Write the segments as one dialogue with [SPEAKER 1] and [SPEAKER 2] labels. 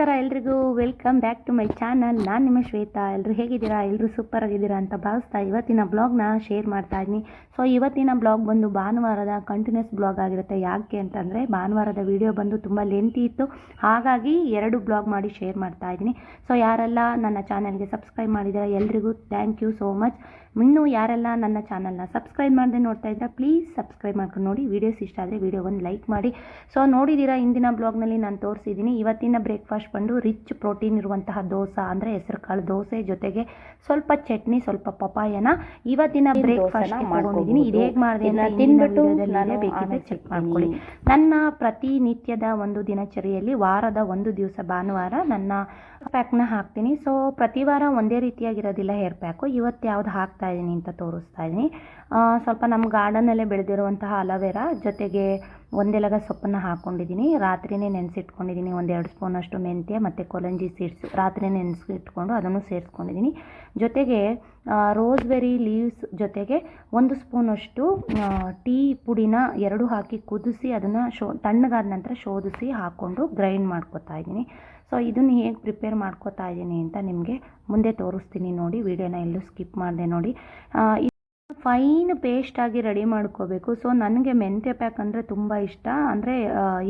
[SPEAKER 1] ನಮಸ್ಕಾರ ಎಲ್ರಿಗೂ. Welcome back to my channel ನಾನು ನಿಮ್ಮ ಶ್ವೇತಾ. ಎಲ್ಲರೂ ಹೇಗಿದ್ದೀರಾ? ಎಲ್ಲರೂ ಸೂಪರ್ ಆಗಿದ್ದೀರಾ ಅಂತ ಭಾವಿಸ್ತಾ ಇವತ್ತಿನ ಬ್ಲಾಗ್ನ ಶೇರ್ ಮಾಡ್ತಾ ಇದ್ದೀನಿ. ಸೊ ಇವತ್ತಿನ ಬ್ಲಾಗ್ ಬಂದು ಭಾನುವಾರದ ಕಂಟಿನ್ಯೂಸ್ ಬ್ಲಾಗ್ ಆಗಿರುತ್ತೆ. ಯಾಕೆ ಅಂತಂದರೆ, ಭಾನುವಾರದ ವಿಡಿಯೋ ಬಂದು ತುಂಬ ಲೆಂತಿ ಇತ್ತು. ಹಾಗಾಗಿ ಎರಡು ಬ್ಲಾಗ್ ಮಾಡಿ ಶೇರ್ ಮಾಡ್ತಾ ಇದ್ದೀನಿ. ಸೊ ಯಾರೆಲ್ಲ ನನ್ನ ಚಾನಲ್ಗೆ ಸಬ್ಸ್ಕ್ರೈಬ್ ಮಾಡಿದ್ದೀರಾ, ಎಲ್ರಿಗೂ ಥ್ಯಾಂಕ್ ಯು ಸೋ ಮಚ್ ಇನ್ನೂ ಯಾರೆಲ್ಲ ನನ್ನ ಚಾನಲ್ನ ಸಬ್ಸ್ಕ್ರೈಬ್ ಮಾಡದೆ ನೋಡ್ತಾ ಇದ್ದರೆ ಪ್ಲೀಸ್ ಸಬ್ಸ್ಕ್ರೈಬ್ ಮಾಡ್ಕೊಂಡು ನೋಡಿ. ವೀಡಿಯೋಸ್ ಇಷ್ಟ ಆದರೆ ವೀಡಿಯೋ ಒಂದು ಲೈಕ್ ಮಾಡಿ. ಸೊ ನೋಡಿದ್ದೀರಾ ಇಂದಿನ ಬ್ಲಾಗ್ನಲ್ಲಿ ನಾನು ತೋರಿಸಿದ್ದೀನಿ. ಇವತ್ತಿನ ಬ್ರೇಕ್ಫಾಸ್ಟ್ ಬಂದು ರಿಚ್ ಪ್ರೋಟೀನ್ ಇರುವಂತಹ ದೋಸೆ ಅಂದರೆ ಹೆಸರುಕಾಳು ದೋಸೆ ಜೊತೆಗೆ ಸ್ವಲ್ಪ ಚಟ್ನಿ ಸ್ವಲ್ಪ ಪಪಾಯನ ಇವತ್ತಿನ ಬ್ರೇಕ್ಫಾಸ್ಟ್ ಮಾಡ್ಕೊಂಡಿದ್ದೀನಿ ಇದು ಹೇಗೆ ಮಾಡಿದೆ
[SPEAKER 2] ತಿಂದ್ಬಿಟ್ಟು ನಾನು
[SPEAKER 1] ಬೇಕಿದ್ರೆ ಚೆಕ್ ಮಾಡ್ಕೊಳ್ಳಿ. ನನ್ನ ಪ್ರತಿನಿತ್ಯದ ಒಂದು ದಿನಚರಿಯಲ್ಲಿ ವಾರದ ಒಂದು ದಿವಸ ಭಾನುವಾರ ನನ್ನ ಪ್ಯಾಕ್ನ ಹಾಕ್ತೀನಿ. ಸೊ ಪ್ರತಿ ವಾರ ಒಂದೇ ರೀತಿಯಾಗಿರೋದಿಲ್ಲ ಹೇರ್ ಪ್ಯಾಕು ಇವತ್ತು ಯಾವ್ದು ಹಾಕ್ತಾ ಇದ್ದೀನಿ ಅಂತ ತೋರಿಸ್ತಾ ಇದ್ದೀನಿ. ಸ್ವಲ್ಪ ನಮ್ಮ ಗಾರ್ಡನಲ್ಲೇ ಬೆಳೆದಿರುವಂತಹ ಅಲೋವೆರಾ ಜೊತೆಗೆ ಒಂದೆಲಗ ಸೊಪ್ಪನ್ನು ಹಾಕ್ಕೊಂಡಿದ್ದೀನಿ ರಾತ್ರಿನೇ ನೆನೆಸಿಟ್ಕೊಂಡಿದ್ದೀನಿ ಒಂದೆರಡು ಸ್ಪೂನಷ್ಟು ಮೆಂತ್ಯ ಮತ್ತು ಕೊಲಂಜಿ ಸೀಡ್ಸ್ ರಾತ್ರಿ ನೆನೆಸಿಟ್ಕೊಂಡು ಅದನ್ನು ಸೇರಿಸ್ಕೊಂಡಿದ್ದೀನಿ. ಜೊತೆಗೆ ರೋಸ್ಬೆರಿ ಲೀವ್ಸ್ ಜೊತೆಗೆ ಒಂದು ಸ್ಪೂನಷ್ಟು ಟೀ ಪುಡಿನ ಎರಡು ಹಾಕಿ ಕುದಿಸಿ ಅದನ್ನು ಶೋ, ತಣ್ಣಗಾದ ನಂತರ ಶೋಧಿಸಿ ಹಾಕ್ಕೊಂಡು ಗ್ರೈಂಡ್ ಮಾಡ್ಕೊತಾ ಇದ್ದೀನಿ. ಸೊ ಇದನ್ನು ಹೇಗೆ ಪ್ರಿಪೇರ್ ಮಾಡ್ಕೋತಾ ಇದ್ದೀನಿ ಅಂತ ನಿಮಗೆ ಮುಂದೆ ತೋರಿಸ್ತೀನಿ ನೋಡಿ ವಿಡಿಯೋನ ಎಲ್ಲೂ ಸ್ಕಿಪ್ ಮಾಡಿದೆ ನೋಡಿ. ಫೈನ್ ಪೇಸ್ಟಾಗಿ ರೆಡಿ ಮಾಡ್ಕೋಬೇಕು. ಸೊ ನನಗೆ ಮೆಂತ್ಯ ಪ್ಯಾಕ್ ಅಂದರೆ ತುಂಬ ಇಷ್ಟ. ಅಂದರೆ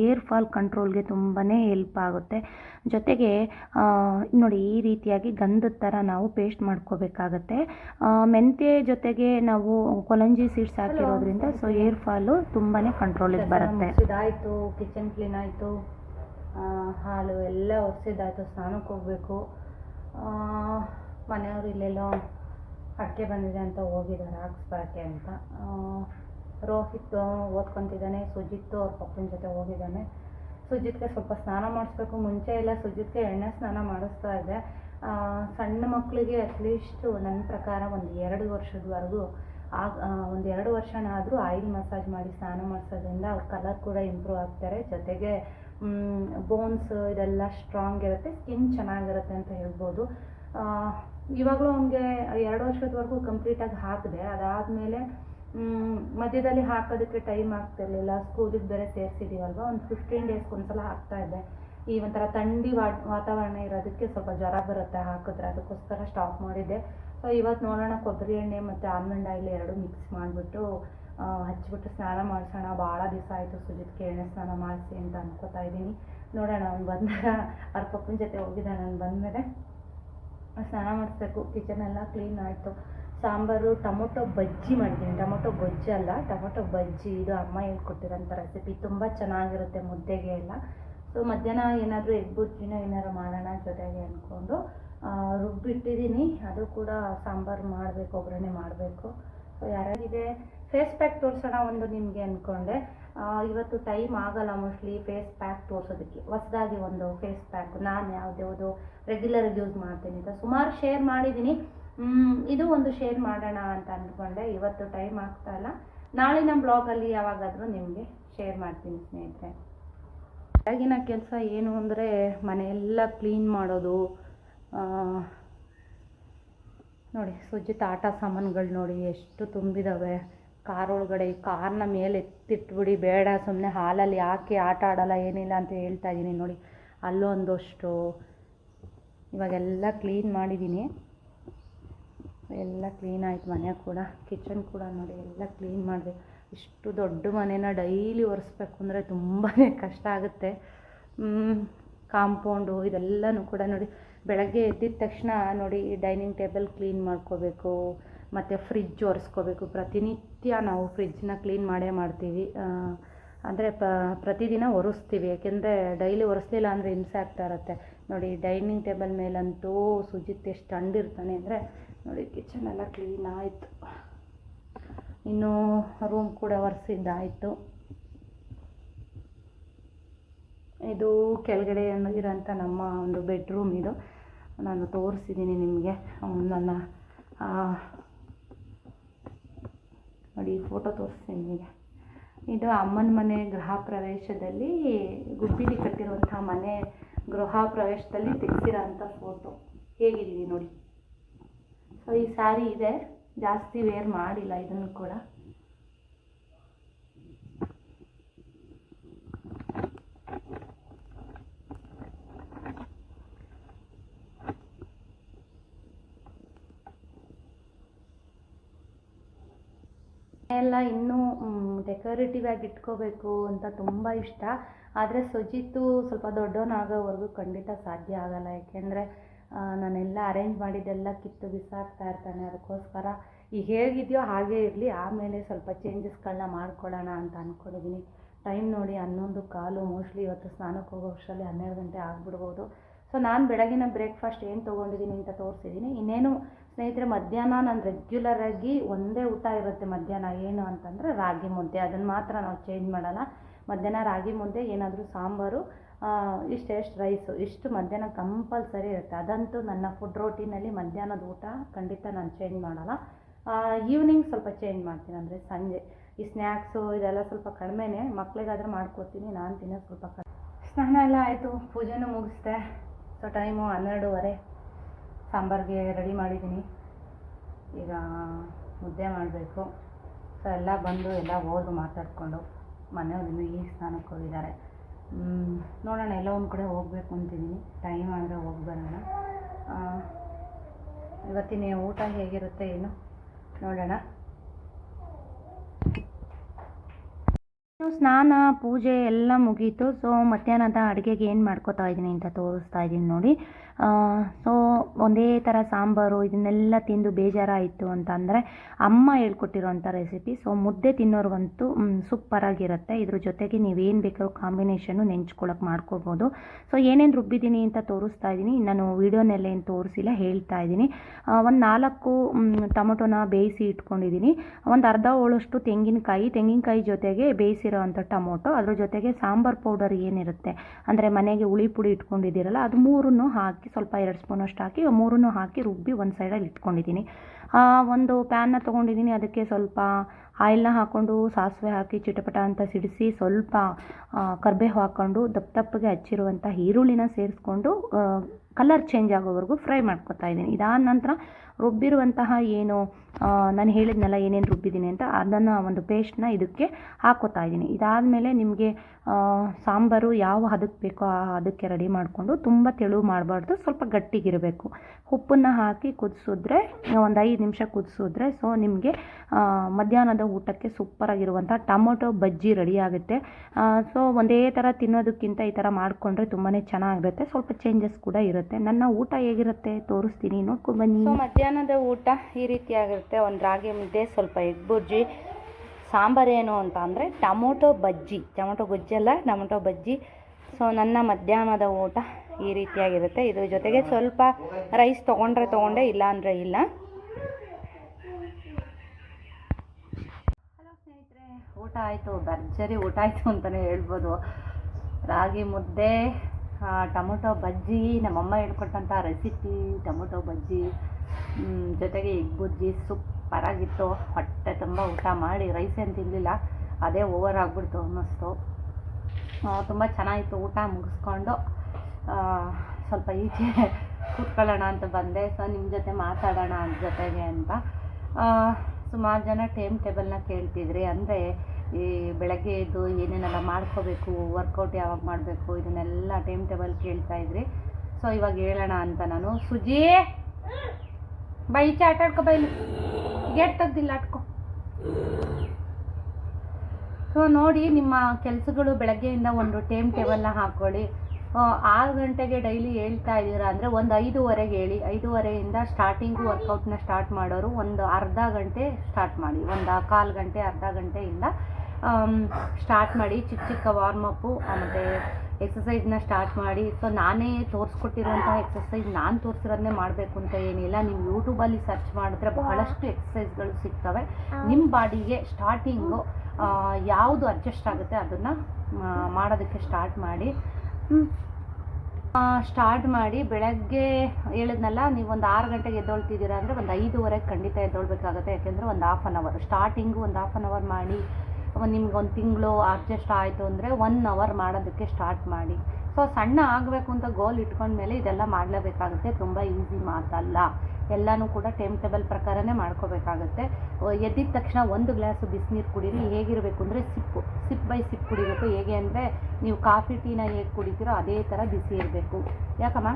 [SPEAKER 1] ಏರ್ ಫಾಲ್ ಕಂಟ್ರೋಲ್ಗೆ ತುಂಬಾ ಹೆಲ್ಪ್ ಆಗುತ್ತೆ. ಜೊತೆಗೆ ನೋಡಿ ಈ ರೀತಿಯಾಗಿ ಗಂಧದ ಥರ ನಾವು ಪೇಸ್ಟ್ ಮಾಡ್ಕೋಬೇಕಾಗತ್ತೆ. ಮೆಂತ್ಯ ಜೊತೆಗೆ ನಾವು ಕೊಲಂಜಿ ಸೀಡ್ಸ್ ಹಾಕಿರೋದ್ರಿಂದ ಸೊ ಏರ್ ಫಾಲು ತುಂಬಾ ಕಂಟ್ರೋಲಿಗೆ ಬರುತ್ತೆ.
[SPEAKER 2] ಇದಾಯಿತು ಕಿಚನ್ ಕ್ಲೀನ್ ಆಯಿತು. ಹಾಲು ಎಲ್ಲ ಒರೆಸಿದ್ದಾಯಿತು ಸ್ನಾನಕ್ಕೆ ಹೋಗಬೇಕು. ಮನೆಯವರು ಇಲ್ಲೆಲ್ಲೋ ಅಡಿಕೆ ಬಂದಿದೆ ಅಂತ ಹೋಗಿದ್ದಾರೆ, ಹಾಕ್ಸ್ಬರಕ್ಕೆ ಅಂತ. ರೋಹಿತ್ ಓದ್ಕೊತಿದ್ದಾನೆ, ಸುಜಿತ್ ಅವ್ರ ಪಪ್ಪನ ಜೊತೆ ಹೋಗಿದ್ದಾನೆ. ಸುಜಿತ್ಗೆ ಸ್ವಲ್ಪ ಸ್ನಾನ ಮಾಡಿಸ್ಬೇಕು. ಮುಂಚೆ ಎಲ್ಲ ಸುಜಿತ್ಗೆ ಎಣ್ಣೆ ಸ್ನಾನ ಮಾಡಿಸ್ತಾ ಇದ್ದೆ. ಸಣ್ಣ ಮಕ್ಕಳಿಗೆ ಅಟ್ಲೀಸ್ಟ್ ನನ್ನ ಪ್ರಕಾರ ಒಂದು ಎರಡು ವರ್ಷದವರೆಗೂ ಆಗ ಒಂದು ಎರಡು ವರ್ಷನಾದರೂ ಆಯಿಲ್ ಮಸಾಜ್ ಮಾಡಿ ಸ್ನಾನ ಮಾಡಿಸೋದ್ರಿಂದ ಅವ್ರ ಕಲರ್ ಕೂಡ ಇಂಪ್ರೂವ್ ಆಗ್ತಾರೆ. ಜೊತೆಗೆ ಬೋನ್ಸ್ ಇದೆಲ್ಲ ಸ್ಟ್ರಾಂಗ್ ಇರುತ್ತೆ ಸ್ಕಿನ್ ಚೆನ್ನಾಗಿರುತ್ತೆ ಅಂತ ಹೇಳ್ಬೋದು. ಇವಾಗಲೂ ಅವನಿಗೆ ಎರಡು ವರ್ಷದವರೆಗೂ ಕಂಪ್ಲೀಟಾಗಿ ಹಾಕಿದೆ. ಅದಾದಮೇಲೆ ಮಧ್ಯದಲ್ಲಿ ಹಾಕೋದಕ್ಕೆ ಟೈಮ್ ಆಗ್ತಿರ್ಲಿಲ್ಲ. ಸ್ಕೂಲಿಗೆ ಬೇರೆ ಸೇರಿಸಿದ್ದೀವಲ್ವ ಒಂದು ಫಿಫ್ಟೀನ್ ಡೇಸ್ಗೆ ಒಂದ್ಸಲ ಹಾಕ್ತಾ ಇದ್ದೆ. ಈ ಒಂಥರ ಥಂಡಿ ವಾತಾವರಣ ಇರೋದಕ್ಕೆ ಸ್ವಲ್ಪ ಜ್ವರ ಬರುತ್ತೆ ಹಾಕಿದ್ರೆ. ಅದಕ್ಕೋಸ್ಕರ ಸ್ಟಾಪ್ ಮಾಡಿದ್ದೆ. ಸೊ ಇವತ್ತು ನೋಡೋಣ, ಕೊಬ್ಬರಿ ಎಣ್ಣೆ ಮತ್ತು ಆಲ್ಮಂಡ್ ಆಯಿಲ್ ಎರಡು ಮಿಕ್ಸ್ ಮಾಡಿಬಿಟ್ಟು ಹಚ್ಬಿಟ್ಟು ಸ್ನಾನ ಮಾಡಿಸೋಣ. ಭಾಳ ದಿವಸ ಆಯಿತು ಸುಜಿತ್ಗೆ ಎಣ್ಣೆ ಸ್ನಾನ ಮಾಡಿಸಿ ಅಂತ ಅನ್ಕೋತಾ ಇದ್ದೀನಿ. ನೋಡೋಣ, ಅವ್ನು ಬಂದಾಗ ಅವ್ರ ಪಪ್ಪನ ಜೊತೆ ಹೋಗಿದ್ದೆ ನಾನು ಬಂದಮೇಲೆ ಸ್ನಾನ ಮಾಡಿಸ್ಬೇಕು. ಕಿಚನ್ ಎಲ್ಲ ಕ್ಲೀನ್ ಆಯಿತು. ಸಾಂಬಾರು, ಟೊಮೊಟೊ ಬಜ್ಜಿ ಮಾಡಿದ್ದೀನಿ. ಟೊಮೊಟೊ ಗೊಜ್ಜಿ ಅಲ್ಲ, ಟೊಮೊಟೊ ಬಜ್ಜಿ. ಇದು ಅಮ್ಮ ಹೇಳ್ಕೊಟ್ಟಿರೋಂಥ ರೆಸಿಪಿ ತುಂಬ ಚೆನ್ನಾಗಿರುತ್ತೆ ಮುದ್ದೆಗೆ ಎಲ್ಲ. ಸೊ ಮಧ್ಯಾಹ್ನ ಏನಾದರೂ ಎಗ್ ಬುಜ್ಜಿನೋ ಏನಾದ್ರು ಮಾಡೋಣ ಜೊತೆಗೆ ಅಂದ್ಕೊಂಡು ರುಬ್ಬಿಟ್ಟಿದ್ದೀನಿ. ಅದು ಕೂಡ ಸಾಂಬಾರು ಮಾಡಬೇಕು, ಒಗ್ಗರಣೆ ಮಾಡಬೇಕು. ಸೊ ಯಾರ್ಯಾರಿದೆ ಫೇಸ್ ಪ್ಯಾಕ್ ತೋರಿಸೋಣ ಒಂದು ನಿಮಗೆ ಅಂದ್ಕೊಂಡೆ ಇವತ್ತು ಟೈಮ್ ಆಗಲ್ಲ ಮೋಸ್ಟ್ಲಿ ಫೇಸ್ ಪ್ಯಾಕ್ ತೋರಿಸೋದಕ್ಕೆ. ಹೊಸದಾಗಿ ಒಂದು ಫೇಸ್ ಪ್ಯಾಕ್ ನಾನು ಯಾವುದ್ಯಾವುದು ರೆಗ್ಯುಲರ್ ಯೂಸ್ ಮಾಡ್ತೀನಿ ಅಂತ ಸುಮಾರು ಶೇರ್ ಮಾಡಿದ್ದೀನಿ ಇದು ಒಂದು ಶೇರ್ ಮಾಡೋಣ ಅಂತ ಅಂದ್ಕೊಂಡೆ ಇವತ್ತು ಟೈಮ್ ಆಗ್ತಾ ಇಲ್ಲ. ನಾಳೆ ನಮ್ಮ ಬ್ಲಾಗಲ್ಲಿ ಯಾವಾಗಾದರೂ ನಿಮಗೆ ಶೇರ್ ಮಾಡ್ತೀನಿ ಸ್ನೇಹಿತರೆ. ಬೆಳಗಿನ ಕೆಲಸ ಏನು ಅಂದರೆ ಮನೆಯೆಲ್ಲ ಕ್ಲೀನ್ ಮಾಡೋದು. ನೋಡಿ ಸುಜಿತ ಆಟ ಸಾಮಾನುಗಳು ನೋಡಿ ಎಷ್ಟು ತುಂಬಿದಾವೆ. ಕಾರ್ ಒಳಗಡೆ ಕಾರ್ನ ಮೇಲೆ ಎತ್ತಿಟ್ಬಿಡಿ, ಬೇಡ ಸುಮ್ಮನೆ ಹಾಲಲ್ಲಿ ಯಾಕೆ ಆಟ ಆಡಲ್ಲ, ಏನಿಲ್ಲ ಅಂತ ಹೇಳ್ತಾ ಇದ್ದೀನಿ ನೋಡಿ. ಅಲ್ಲೊಂದಷ್ಟು ಇವಾಗೆಲ್ಲ ಕ್ಲೀನ್ ಮಾಡಿದ್ದೀನಿ ಎಲ್ಲ ಕ್ಲೀನ್ ಆಯ್ತು, ಮನೆ ಕೂಡ ಕಿಚನ್ ಕೂಡ ನೋಡಿ, ಎಲ್ಲ ಕ್ಲೀನ್ ಮಾಡಿದೆ. ಇಷ್ಟು ದೊಡ್ಡ ಮನೇನ ಡೈಲಿ ಒರೆಸ್ಬೇಕು ಅಂದರೆ ತುಂಬಾ ಕಷ್ಟ ಆಗುತ್ತೆ. ಕಾಂಪೌಂಡು ಇದೆಲ್ಲನೂ ಕೂಡ ನೋಡಿ, ಬೆಳಗ್ಗೆ ಎದ್ದಿದ ತಕ್ಷಣ ನೋಡಿ ಡೈನಿಂಗ್ ಟೇಬಲ್ ಕ್ಲೀನ್ ಮಾಡ್ಕೋಬೇಕು. ಮತ್ತು ಫ್ರಿಜ್ ಒರೆಸ್ಕೋಬೇಕು. ಪ್ರತಿನಿತ್ಯ ನಾವು ಫ್ರಿಜ್ಜನ್ನ ಕ್ಲೀನ್ ಮಾಡೇ ಮಾಡ್ತೀವಿ. ಅಂದರೆ ಪ, ಪ್ರತಿದಿನ ಒರೆಸ್ತೀವಿ. ಯಾಕೆಂದರೆ ಡೈಲಿ ಒರೆಸ್ಲಿಲ್ಲ ಅಂದರೆ ಹಿಂಸೆ ಆಗ್ತಾ ಇರುತ್ತೆ ನೋಡಿ ಡೈನಿಂಗ್ ಟೇಬಲ್ ಮೇಲಂತೂ ಸುಜಿತ್ ಎಷ್ಟು ಅಂಡಿರ್ತಾನೆ ಅಂದರೆ, ನೋಡಿ ಕಿಚನ್ ಎಲ್ಲ ಕ್ಲೀನ್ ಆಯಿತು. ಇನ್ನು ರೂಮ್ ಕೂಡ ಒರೆಸಿದ್ದಾಯಿತು. ಇದು ಕೆಳಗಡೆ ಇರೋಂಥ ನಮ್ಮ ಒಂದು ಬೆಡ್ರೂಮ್ ಇದು. ನಾನು ತೋರಿಸಿದ್ದೀನಿ ನಿಮಗೆ. ನನ್ನ ನೋಡಿ ಫೋಟೋ ತೋರಿಸ್ತೀನಿ ನಿಮಗೆ ಇದು ಅಮ್ಮನ ಮನೆ ಗೃಹ ಪ್ರವೇಶದಲ್ಲಿ ಗುಬ್ಬಿಲಿ ಕಟ್ಟಿರುವಂಥ ಮನೆ ಗೃಹ ಪ್ರವೇಶದಲ್ಲಿ ತೆಗೆಸಿರೋಂಥ ಫೋಟೋ ಹೇಗಿದ್ದೀವಿ ನೋಡಿ. ಸೊ ಈ ಸ್ಯಾರಿ ಇದೆ. ಜಾಸ್ತಿ ವೇರ್ ಮಾಡಿಲ್ಲ ಇದನ್ನು ಕೂಡ. ಎಲ್ಲ ಇನ್ನೂ ಡೆಕೋರೇಟಿವ್ ಆಗಿ ಇಟ್ಕೋಬೇಕು ಅಂತ ತುಂಬ ಇಷ್ಟ. ಆದರೆ ಸುಜಿತು ಸ್ವಲ್ಪ ದೊಡ್ಡವನಾಗೋವರೆಗೂ ಖಂಡಿತ ಸಾಧ್ಯ ಆಗಲ್ಲ. ಯಾಕೆಂದರೆ ನಾನೆಲ್ಲ ಅರೇಂಜ್ ಮಾಡಿದ್ದೆಲ್ಲ ಕಿತ್ತು ಬಿಸಾಕ್ತಾ ಇರ್ತಾನೆ. ಅದಕ್ಕೋಸ್ಕರ ಈಗ ಹೇಗಿದೆಯೋ ಹಾಗೇ ಇರಲಿ. ಆಮೇಲೆ ಸ್ವಲ್ಪ ಚೇಂಜಸ್ಗಳನ್ನ ಮಾಡ್ಕೊಳ್ಳೋಣ ಅಂತ ಅಂದ್ಕೊಂಡಿದ್ದೀನಿ ಟೈಮ್ ನೋಡಿ ಹನ್ನೊಂದು ಕಾಲು ಮೋಸ್ಟ್ಲಿ ಇವತ್ತು ಸ್ನಾನಕ್ಕೆ ಹೋಗೋ ಅಷ್ಟರಲ್ಲಿ ಹನ್ನೆರಡು ಗಂಟೆ ಆಗಿಬಿಡ್ಬೋದು. ಸೊ ನಾನು ಬೆಳಗಿನ ಬ್ರೇಕ್ಫಾಸ್ಟ್ ಏನು ತೊಗೊಂಡಿದ್ದೀನಿ ಅಂತ ತೋರಿಸಿದ್ದೀನಿ ಇನ್ನೇನು ಸ್ನೇಹಿತರೆ, ಮಧ್ಯಾಹ್ನ ನಾನು ರೆಗ್ಯುಲರಾಗಿ ಒಂದೇ ಊಟ ಇರುತ್ತೆ ಮಧ್ಯಾಹ್ನ. ಏನು ಅಂತಂದರೆ ರಾಗಿ ಮುದ್ದೆ. ಅದನ್ನು ಮಾತ್ರ ನಾವು ಚೇಂಜ್ ಮಾಡಲ್ಲ. ಮಧ್ಯಾಹ್ನ ರಾಗಿ ಮುದ್ದೆ, ಏನಾದರೂ ಸಾಂಬಾರು ಇಷ್ಟೆಷ್ಟು ರೈಸು ಇಷ್ಟು ಮಧ್ಯಾಹ್ನ ಕಂಪಲ್ಸರಿ ಇರುತ್ತೆ. ಅದಂತೂ ನನ್ನ ಫುಡ್ ರೋಟೀನಲ್ಲಿ ಮಧ್ಯಾಹ್ನದ ಊಟ ಖಂಡಿತ ನಾನು ಚೇಂಜ್ ಮಾಡಲ್ಲ. ಈವ್ನಿಂಗ್ ಸ್ವಲ್ಪ ಚೇಂಜ್ ಮಾಡ್ತೀನಿ. ಅಂದರೆ ಸಂಜೆ. ಈ ಸ್ನ್ಯಾಕ್ಸು ಇದೆಲ್ಲ ಸ್ವಲ್ಪ ಕಡಿಮೆನೇ ಮಕ್ಕಳಿಗಾದರೂ ಮಾಡ್ಕೊತೀನಿ ನಾನು ತಿನ್ನೋದು ಸ್ವಲ್ಪ ಕಡಿಮೆ. ಸ್ನಾನ ಎಲ್ಲ ಆಯಿತು. ಪೂಜೆನೂ ಮುಗಿಸ್ದೆ. ಸೊ ಟೈಮು ಹನ್ನೆರಡೂವರೆ. ಸಾಂಬಾರಿಗೆ ರೆಡಿ ಮಾಡಿದ್ದೀನಿ. ಈಗ ಮುದ್ದೆ ಮಾಡಬೇಕು. ಸೊ ಎಲ್ಲ ಬಂದು ಎಲ್ಲ ಹೋದ್ರು ಮಾತಾಡಿಕೊಂಡು ಮನೆಯವ್ರು ಈ ಸ್ನಾನಕ್ಕೆ ಹೋಗಿದ್ದಾರೆ. ನೋಡೋಣ, ಎಲ್ಲ ಒಂದು ಕಡೆ ಹೋಗಬೇಕು ಅಂತಿದ್ದೀನಿ ಟೈಮ್ ಆದರೆ ಹೋಗಿ ಬರೋಣ. ಇವತ್ತಿನ ಊಟ ಹೇಗಿರುತ್ತೆ ಏನು? ನೋಡೋಣ.
[SPEAKER 1] ಸ್ನಾನ, ಪೂಜೆ ಎಲ್ಲ ಮುಗೀತು. ಸೊ ಮಧ್ಯಾಹ್ನದ ಅಡುಗೆಗೆ ಏನು ಮಾಡ್ಕೋತಾ ಇದ್ದೀನಿ ಅಂತ ತೋರಿಸ್ತಾ ಇದ್ದೀನಿ ನೋಡಿ. ಸೊ ಒಂದೇ ಥರ ಸಾಂಬಾರು, ಇದನ್ನೆಲ್ಲ ತಿಂದು ಬೇಜಾರಾಯಿತು ಅಂತ ಅಂದರೆ ಅಮ್ಮ ಹೇಳ್ಕೊಟ್ಟಿರೋಂಥ ರೆಸಿಪಿ ಸೊ ಮುದ್ದೆ ತಿನ್ನೋರ್ಗಂತೂ ಸೂಪರಾಗಿರುತ್ತೆ. ಇದ್ರ ಜೊತೆಗೆ ನೀವೇನು ಬೇಕಾದ್ರೂ ಕಾಂಬಿನೇಷನ್ನು ನೆಂಚ್ಕೊಳಕ್ಕೆ ಮಾಡ್ಕೋಬೋದು. ಸೊ ಏನೇನು ರುಬ್ಬಿದ್ದೀನಿ ಅಂತ ತೋರಿಸ್ತಾ ಇದ್ದೀನಿ ನಾನು ವೀಡಿಯೋನೆಲ್ಲ ಏನು ತೋರಿಸಿಲ್ಲ, ಹೇಳ್ತಾ ಇದ್ದೀನಿ ಒಂದು ನಾಲ್ಕು ಟೊಮೊಟೊನ ಬೇಯಿಸಿ ಇಟ್ಕೊಂಡಿದ್ದೀನಿ ಒಂದು ಅರ್ಧ ಹೋಳಷ್ಟು ತೆಂಗಿನಕಾಯಿ ತೆಂಗಿನಕಾಯಿ ಜೊತೆಗೆ ಬೇಯಿಸಿರೋ ಅಂಥ ಟೊಮೊಟೊ. ಅದ್ರ ಜೊತೆಗೆ ಸಾಂಬಾರ್ ಪೌಡರ್ ಏನಿರುತ್ತೆ, ಅಂದರೆ ಮನೆಗೆ ಹುಳಿ ಪುಡಿ ಇಟ್ಕೊಂಡಿದ್ದೀರಲ್ಲ, ಅದು ಮೂರನ್ನು ಹಾಕಿ ಸ್ವಲ್ಪ ಎರಡು ಸ್ಪೂನಷ್ಟು ಹಾಕಿ, ಮೂರನ್ನು ಹಾಕಿ ರುಬ್ಬಿ ಒಂದು ಸೈಡಲ್ಲಿ ಇಟ್ಕೊಂಡಿದ್ದೀನಿ. ಒಂದು ಪ್ಯಾನ್ನ ತೊಗೊಂಡಿದ್ದೀನಿ. ಅದಕ್ಕೆ ಸ್ವಲ್ಪ ಆಯಿಲ್ನ ಹಾಕ್ಕೊಂಡು ಸಾಸಿವೆ ಹಾಕಿ, ಚಿಟಪಟ ಅಂತ ಸಿಡಿಸಿ ಸ್ವಲ್ಪ ಕರ್ಬೇವು ಹಾಕ್ಕೊಂಡು ದಪ್ಪ ದಪ್ಪಗೆ ಹಚ್ಚಿರುವಂಥ ಈರುಳ್ಳಿನ ಸೇರಿಸ್ಕೊಂಡು ಕಲರ್ ಚೇಂಜ್ ಆಗೋವರೆಗೂ ಫ್ರೈ ಮಾಡ್ಕೊತಾ ಇದ್ದೀನಿ. ಇದಾದ ನಂತರ ರುಬ್ಬಿರುವಂತಹ ಏನು ನಾನು ಹೇಳಿದ್ನಲ್ಲ ಏನೇನು ರುಬ್ಬಿದ್ದೀನಿ ಅಂತ, ಅದನ್ನು ಒಂದು ಪೇಸ್ಟ್ನ ಇದಕ್ಕೆ ಹಾಕೋತಾ ಇದ್ದೀನಿ. ಇದಾದಮೇಲೆ ನಿಮಗೆ ಸಾಂಬಾರು ಯಾವ ಹದಕ್ಕೆ ಬೇಕೋ ಆ ಹದಕ್ಕೆ ರೆಡಿ ಮಾಡಿಕೊಂಡು ತುಂಬ ತೆಳು ಮಾಡಬಾರ್ದು, ಸ್ವಲ್ಪ ಗಟ್ಟಿಗಿರಬೇಕು. ಉಪ್ಪನ್ನು ಹಾಕಿ ಕುದಿಸಿದ್ರೆ, ಒಂದು ಐದು ನಿಮಿಷ ಕುದಿಸಿದ್ರೆ ಸೊ ನಿಮಗೆ ಮಧ್ಯಾಹ್ನದ ಊಟಕ್ಕೆ ಸೂಪರಾಗಿರುವಂಥ ಟೊಮೊಟೊ ಬಜ್ಜಿ ರೆಡಿ ಆಗುತ್ತೆ. ಸೊ ಒಂದೇ ಥರ ತಿನ್ನೋದಕ್ಕಿಂತ ಈ ಥರ ಮಾಡಿಕೊಂಡ್ರೆ ತುಂಬಾ ಚೆನ್ನಾಗಿರುತ್ತೆ. ಸ್ವಲ್ಪ ಚೇಂಜಸ್ ಕೂಡ ಇರುತ್ತೆ. ನನ್ನ ಊಟ ಹೇಗಿರುತ್ತೆ? ತೋರಿಸ್ತೀನಿ. ನೋಡ್ಕೊಂಡು ಬನ್ನಿ.
[SPEAKER 2] ಮಧ್ಯಾಹ್ನದ ಊಟ ಈ ರೀತಿಯಾಗಿರುತ್ತೆ ಒಂದು ರಾಗಿ ಮುದ್ದೆ, ಸ್ವಲ್ಪ ಎಗ್ ಬುರ್ಜಿ ಸಾಂಬಾರೇನು ಅಂತ ಅಂದರೆ ಟೊಮೊಟೊ ಬಜ್ಜಿ. ಟೊಮೊಟೊ ಗೊಜ್ಜಲ್ಲ ಟೊಮೊಟೊ ಬಜ್ಜಿ. ಸೊ ನನ್ನ ಮಧ್ಯಾಹ್ನದ ಊಟ ಈ ರೀತಿಯಾಗಿರುತ್ತೆ. ಇದ್ರ ಜೊತೆಗೆ ಸ್ವಲ್ಪ ರೈಸ್ ತೊಗೊಂಡ್ರೆ ತೊಗೊಂಡೆ ಇಲ್ಲ ಅಂದರೆ ಇಲ್ಲ. ಹಲೋ ಸ್ನೇಹಿತರೆ, ಊಟ ಆಯಿತು. ಭರ್ಜರಿ ಊಟ ಆಯಿತು ಅಂತಲೇ ಹೇಳ್ಬೋದು. ರಾಗಿ ಮುದ್ದೆ ಟೊಮೊಟೊ ಬಜ್ಜಿ, ನಮ್ಮಮ್ಮ ಹೇಳ್ಕೊಟ್ಟಂಥ ರೆಸಿಪಿ ಟೊಮೊಟೊ ಬಜ್ಜಿ. ಜೊತೆಗೆ ಎಗ್ ಬುಜ್ಜಿ ಸೂಪರಾಗಿತ್ತು ಹೊಟ್ಟೆ ತುಂಬ ಊಟ ಮಾಡಿ ರೈಸ್ ಏನು ತಿನ್ನಲಿಲ್ಲ ಅದೇ ಓವರ್ ಆಗ್ಬಿಡ್ತು ಅನ್ನಿಸ್ತು. ತುಂಬ ಚೆನ್ನಾಗಿತ್ತು ಊಟ ಮುಗಿಸ್ಕೊಂಡು ಸ್ವಲ್ಪ ಈಚೆ ಕೂತ್ಕೊಳ್ಳೋಣ ಅಂತ ಬಂದೆ. ಸೊ ನಿಮ್ಮ ಜೊತೆ ಮಾತಾಡೋಣ ಅಂತ ಜೊತೆಗೆ ಅಂತ. ಸುಮಾರು ಜನ ಟೈಮ್ ಟೇಬಲ್ನ ಕೇಳ್ತಿದ್ರಿ. ಅಂದರೆ ಈ ಬೆಳಗ್ಗೆ ಎದ್ದು ಏನೇನೆಲ್ಲ ಮಾಡ್ಕೋಬೇಕು ವರ್ಕೌಟ್ ಯಾವಾಗ ಮಾಡಬೇಕು, ಇದನ್ನೆಲ್ಲ ಟೈಮ್ ಟೇಬಲ್ ಕೇಳ್ತಾಯಿದ್ರಿ ಸೊ ಇವಾಗ ಹೇಳೋಣ ಅಂತ ನಾನು. ಸುಜಿ! ಬೈ ಈಚೆ ಆಟ ಆಡ್ಕೊ ಬೈಲಿ ಗೇಟ್ ತೆಗ್ದಿಲ್ಲ ಆಟ್ಕೊ ಸೊ ನೋಡಿ, ನಿಮ್ಮ ಕೆಲಸಗಳು ಬೆಳಗ್ಗೆಯಿಂದ ಒಂದು ಟೈಮ್ ಟೇಬಲ್ನ ಹಾಕ್ಕೊಳ್ಳಿ ಆರು ಗಂಟೆಗೆ ಡೈಲಿ ಹೇಳ್ತಾ ಇದ್ದೀರಾ ಅಂದರೆ ಒಂದು ಐದೂವರೆಗೆ ಹೇಳಿ. ಐದೂವರೆಯಿಂದ ಸ್ಟಾರ್ಟಿಂಗು ವರ್ಕೌಟ್ನ ಸ್ಟಾರ್ಟ್ ಮಾಡೋರು ಒಂದು ಅರ್ಧ ಗಂಟೆ ಸ್ಟಾರ್ಟ್ ಮಾಡಿ. ಒಂದು ಕಾಲು ಗಂಟೆ, ಅರ್ಧ ಗಂಟೆಯಿಂದ ಸ್ಟಾರ್ಟ್ ಮಾಡಿ. ಚಿಕ್ಕ ಚಿಕ್ಕ ವಾರ್ಮಪ್ಪು ಮತ್ತು ಎಕ್ಸಸೈಸ್ನ ಸ್ಟಾರ್ಟ್ ಮಾಡಿ. ಸೊ ನಾನೇ ತೋರಿಸ್ಕೊಟ್ಟಿರುವಂತಹ ಎಕ್ಸಸೈಸ್ ನಾನು ತೋರಿಸಿರೋದನ್ನೇ ಮಾಡಬೇಕು ಅಂತ ಏನಿಲ್ಲ. ನೀವು ಯೂಟ್ಯೂಬಲ್ಲಿ ಸರ್ಚ್ ಮಾಡಿದ್ರೆ ಬಹಳಷ್ಟು ಎಕ್ಸಸೈಸ್ಗಳು ಸಿಗ್ತವೆ. ನಿಮ್ಮ ಬಾಡಿಗೆ ಸ್ಟಾರ್ಟಿಂಗು ಯಾವುದು ಅಡ್ಜಸ್ಟ್ ಆಗುತ್ತೆ ಅದನ್ನು ಮಾಡೋದಕ್ಕೆ ಸ್ಟಾರ್ಟ್ ಮಾಡಿ. ಸ್ಟಾರ್ಟ್ ಮಾಡಿ ಬೆಳಗ್ಗೆ ಹೇಳಿದ್ನಲ್ಲ ನೀವು ಒಂದು ಆರು ಗಂಟೆಗೆ ಎದ್ದೊಳ್ತಿದ್ದೀರಾ ಅಂದರೆ ಒಂದು ಐದೂವರೆಗೆ ಖಂಡಿತ ಎದ್ದೊಳ್ಬೇಕಾಗುತ್ತೆ. ಯಾಕೆಂದರೆ ಒಂದು ಹಾಫ್ ಆನ್ ಅವರ್ ಸ್ಟಾರ್ಟಿಂಗು ಒಂದು ಹಾಫ್ ಆನ್ ಅವರ್ ಮಾಡಿ. ನಿಮ್ಗೆ ಒಂದು ತಿಂಗಳು ಅಡ್ಜಸ್ಟ್ ಆಯಿತು ಅಂದರೆ ಒನ್ ಅವರ್ ಮಾಡೋದಕ್ಕೆ ಸ್ಟಾರ್ಟ್ ಮಾಡಿ. ಸೊ ಸಣ್ಣ ಆಗಬೇಕು ಅಂತ ಗೋಲ್ ಇಟ್ಕೊಂಡ್ಮೇಲೆ ಇದೆಲ್ಲ ಮಾಡಲೇಬೇಕಾಗುತ್ತೆ. ತುಂಬ ಈಸಿ ಮಾತಲ್ಲ. ಎಲ್ಲನೂ ಕೂಡ ಟೈಮ್ ಟೇಬಲ್ ಪ್ರಕಾರನೇ ಮಾಡ್ಕೋಬೇಕಾಗುತ್ತೆ. ಎದ್ದಿದ ತಕ್ಷಣ ಒಂದು ಗ್ಲಾಸು ಬಿಸಿನೀರು ಕುಡೀರಿ. ಹೇಗಿರಬೇಕು ಅಂದರೆ ಸಿಪ್ಪು ಸಿಪ್ ಬೈ ಸಿಪ್ ಕುಡಿಬೇಕು. ಹೇಗೆ ಅಂದರೆ ನೀವು ಕಾಫಿ, ಟೀನ ಹೇಗೆ ಕುಡಿತೀರೋ ಅದೇ ಥರ ಬಿಸಿ ಇರಬೇಕು. ಯಾಕಮ್ಮ?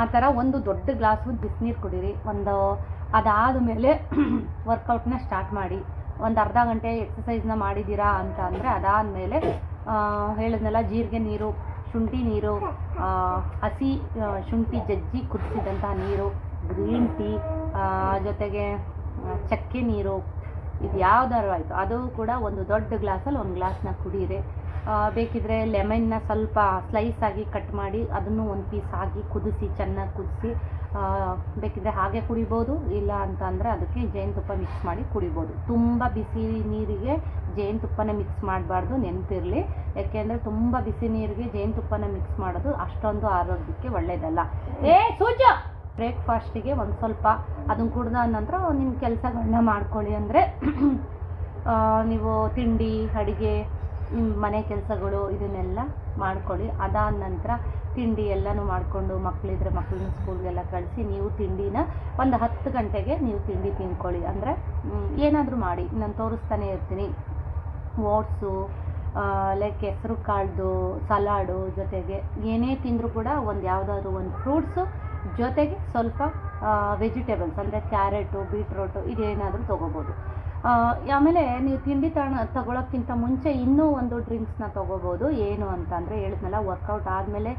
[SPEAKER 2] ಆ ಥರ ಒಂದು ದೊಡ್ಡ ಗ್ಲಾಸು ಬಿಸಿನೀರು ಕುಡೀರಿ. ಒಂದು ಅದಾದ ಮೇಲೆ ವರ್ಕೌಟ್ನ ಸ್ಟಾರ್ಟ್ ಮಾಡಿ. ಒಂದು ಅರ್ಧ ಗಂಟೆ ಎಕ್ಸಸೈಸ್ನ ಮಾಡಿದ್ದೀರಾ ಅಂತ ಅಂದರೆ ಅದಾದಮೇಲೆ ಹೇಳಿದ್ನಲ್ಲ ಜೀರಿಗೆ ನೀರು, ಶುಂಠಿ ನೀರು ಹಸಿ ಶುಂಠಿ ಜಜ್ಜಿ ಕುದಿಸಿದಂಥ ನೀರು, ಗ್ರೀನ್ ಟೀ ಜೊತೆಗೆ ಚಕ್ಕೆ ನೀರು, ಇದು ಯಾವ್ದಾದ್ರು ಆಯಿತು. ಅದು ಕೂಡ ಒಂದು ದೊಡ್ಡ ಗ್ಲಾಸಲ್ಲಿ ಒಂದು ಗ್ಲಾಸ್ನ ಕುಡೀರಿ ಬೇಕಿದ್ರೆ ಲೆಮನ್ನ ಸ್ವಲ್ಪ ಸ್ಲೈಸ್ ಆಗಿ ಕಟ್ ಮಾಡಿ ಅದನ್ನು ಒಂದು ಪೀಸ್ ಹಾಕಿ ಕುದಿಸಿ, ಚೆನ್ನಾಗಿ ಕುದಿಸಿ ಬೇಕಿದ್ರೆ ಹಾಗೆ ಕುಡಿಬೋದು, ಇಲ್ಲ ಅಂತ ಅಂದರೆ ಅದಕ್ಕೆ ಜೇನುತುಪ್ಪ ಮಿಕ್ಸ್ ಮಾಡಿ ಕುಡಿಬೋದು. ತುಂಬ ಬಿಸಿ ನೀರಿಗೆ ಜೇನುತುಪ್ಪನ ಮಿಕ್ಸ್ ಮಾಡಬಾರ್ದು, ನೆನಪಿರಲಿ. ಯಾಕೆಂದರೆ ತುಂಬ ಬಿಸಿ ನೀರಿಗೆ ಜೇನುತುಪ್ಪನ ಮಿಕ್ಸ್ ಮಾಡೋದು ಅಷ್ಟೊಂದು ಆರೋಗ್ಯಕ್ಕೆ ಒಳ್ಳೆಯದಲ್ಲ ಏ, ಸೂಜ! ಬ್ರೇಕ್ಫಾಸ್ಟಿಗೆ ಒಂದು ಸ್ವಲ್ಪ ಅದನ್ನು ಕುಡ್ದ ನಂತರ ನಿಮ್ಮ ಕೆಲಸಗಳನ್ನ ಮಾಡ್ಕೊಳ್ಳಿ ಅಂದರೆ ನೀವು ತಿಂಡಿ, ಅಡುಗೆ ನಿಮ್ಮ ಮನೆ ಕೆಲಸಗಳು ಇದನ್ನೆಲ್ಲ ಮಾಡ್ಕೊಳ್ಳಿ. ಅದಾದ ನಂತರ ತಿಂಡಿ ಎಲ್ಲನೂ ಮಾಡಿಕೊಂಡು ಮಕ್ಕಳಿದ್ರೆ ಮಕ್ಕಳನ್ನ ಸ್ಕೂಲ್ಗೆಲ್ಲ ಕಳಿಸಿ ನೀವು ತಿಂಡಿನ ಒಂದು ಹತ್ತು ಗಂಟೆಗೆ ನೀವು ತಿಂಡಿ ತಿನ್ಕೊಳ್ಳಿ ಅಂದರೆ ಏನಾದರೂ ಮಾಡಿ. ನಾನು ತೋರಿಸ್ತಾನೆ ಇರ್ತೀನಿ. ಓಟ್ಸು ಲೈಕ್ ಹೆಸರು ಕಾಳ್ದು, ಸಲಾಡು ಜೊತೆಗೆ ಏನೇ ತಿಂದರೂ ಕೂಡ ಒಂದು ಯಾವುದಾದ್ರು ಒಂದು ಫ್ರೂಟ್ಸು ಜೊತೆಗೆ ಸ್ವಲ್ಪ ವೆಜಿಟೇಬಲ್ಸ್ ಅಂದರೆ ಕ್ಯಾರೆಟು ಬೀಟ್ರೋಟು ಇದೇನಾದರೂ ತೊಗೋಬೋದು. ಆಮೇಲೆ ನೀವು ತಿಂಡಿ ತಾಣ ತಗೊಳ್ಳೋಕ್ಕಿಂತ ಮುಂಚೆ ಇನ್ನೂ ಒಂದು ಡ್ರಿಂಕ್ಸ್ನ ತೊಗೋಬೋದು. ಏನು ಅಂತಂದರೆ ಹೇಳಿದ್ನಲ್ಲ ವರ್ಕೌಟ್ ಆದಮೇಲೆ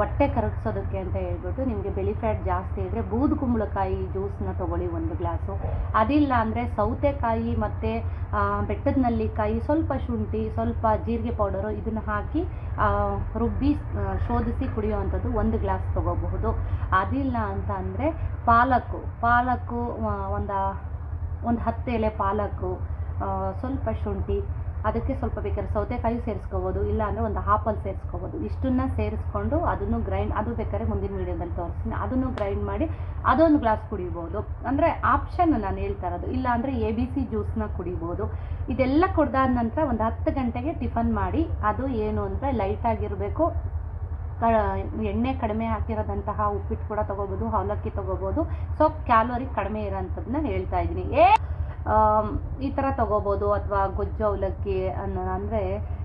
[SPEAKER 2] ಹೊಟ್ಟೆ ಕರಗಿಸೋದಕ್ಕೆ ಅಂತ ಹೇಳ್ಬಿಟ್ಟು ನಿಮಗೆ ಬೆಳಿ ಫ್ಯಾಟ್ ಜಾಸ್ತಿ ಇದ್ದರೆ ಬೂದು ಕುಂಬಳಕಾಯಿ ಜ್ಯೂಸನ್ನ ತೊಗೊಳ್ಳಿ ಒಂದು ಗ್ಲಾಸು. ಅದಿಲ್ಲ ಅಂದರೆ ಸೌತೆಕಾಯಿ ಮತ್ತು ಬೆಟ್ಟದ ನಲ್ಲಿಕಾಯಿ, ಸ್ವಲ್ಪ ಶುಂಠಿ, ಸ್ವಲ್ಪ ಜೀರಿಗೆ ಪೌಡರು ಇದನ್ನು ಹಾಕಿ ರುಬ್ಬಿ ಶೋಧಿಸಿ ಕುಡಿಯುವಂಥದ್ದು ಒಂದು ಗ್ಲಾಸ್ ತೊಗೋಬಹುದು. ಅದಿಲ್ಲ ಅಂತ ಅಂದರೆ ಪಾಲಕ್ಕು ಪಾಲಕ್ಕು ಒಂದು ಒಂದು ಹತ್ತು ಎಲೆ ಪಾಲಕ್ಕು ಸ್ವಲ್ಪ ಶುಂಠಿ ಅದಕ್ಕೆ ಸ್ವಲ್ಪ ಬೇಕಾದ್ರೆ ಸೌತೆಕಾಯಿ ಸೇರಿಸ್ಕೋಬೋದು, ಇಲ್ಲ ಅಂದರೆ ಒಂದು ಹಾಪಲ್ ಸೇರಿಸ್ಕೋಬೋದು. ಇಷ್ಟನ್ನ ಸೇರಿಸ್ಕೊಂಡು ಅದನ್ನು ಗ್ರೈಂಡ್ ಅದು ಬೇಕಾದ್ರೆ ಮುಂದಿನ ವೀಡಿಯೋದಲ್ಲಿ ತೋರಿಸ್ತೀನಿ. ಅದನ್ನು ಗ್ರೈಂಡ್ ಮಾಡಿ ಅದೊಂದು ಗ್ಲಾಸ್ ಕುಡಿಬೋದು. ಅಂದರೆ ಆಪ್ಷನ್ ನಾನು ಹೇಳ್ತಾ ಇರೋದು, ಇಲ್ಲ ಅಂದರೆ ಎ ಬಿ ಸಿ ಜ್ಯೂಸ್ನ ಕುಡಿಬೋದು. ಇದೆಲ್ಲ ಕುಡ್ದಾದ ನಂತರ ಒಂದು ಹತ್ತು ಗಂಟೆಗೆ ಟಿಫನ್ ಮಾಡಿ, ಅದು ಏನು ಅಂದರೆ ಲೈಟಾಗಿರಬೇಕು ಕ, ಎಣ್ಣೆ ಕಡಿಮೆ ಹಾಕಿರೋದಂತಹ ಉಪ್ಪಿಟ್ಟು ಕೂಡ ತೊಗೋಬೋದು, ಅವಲಕ್ಕಿ ತೊಗೋಬೋದು. ಸೊ ಕ್ಯಾಲೋರಿ ಕಡಿಮೆ ಇರೋಂಥದ್ದನ್ನ ಹೇಳ್ತಾ ಇದ್ದೀನಿ. ಏ ಈ ಥರ ತಗೋಬೋದು ಅಥವಾ ಗೊಜ್ಜು ಅವಲಕ್ಕಿ ಅನ್ನೋ ಅಂದರೆ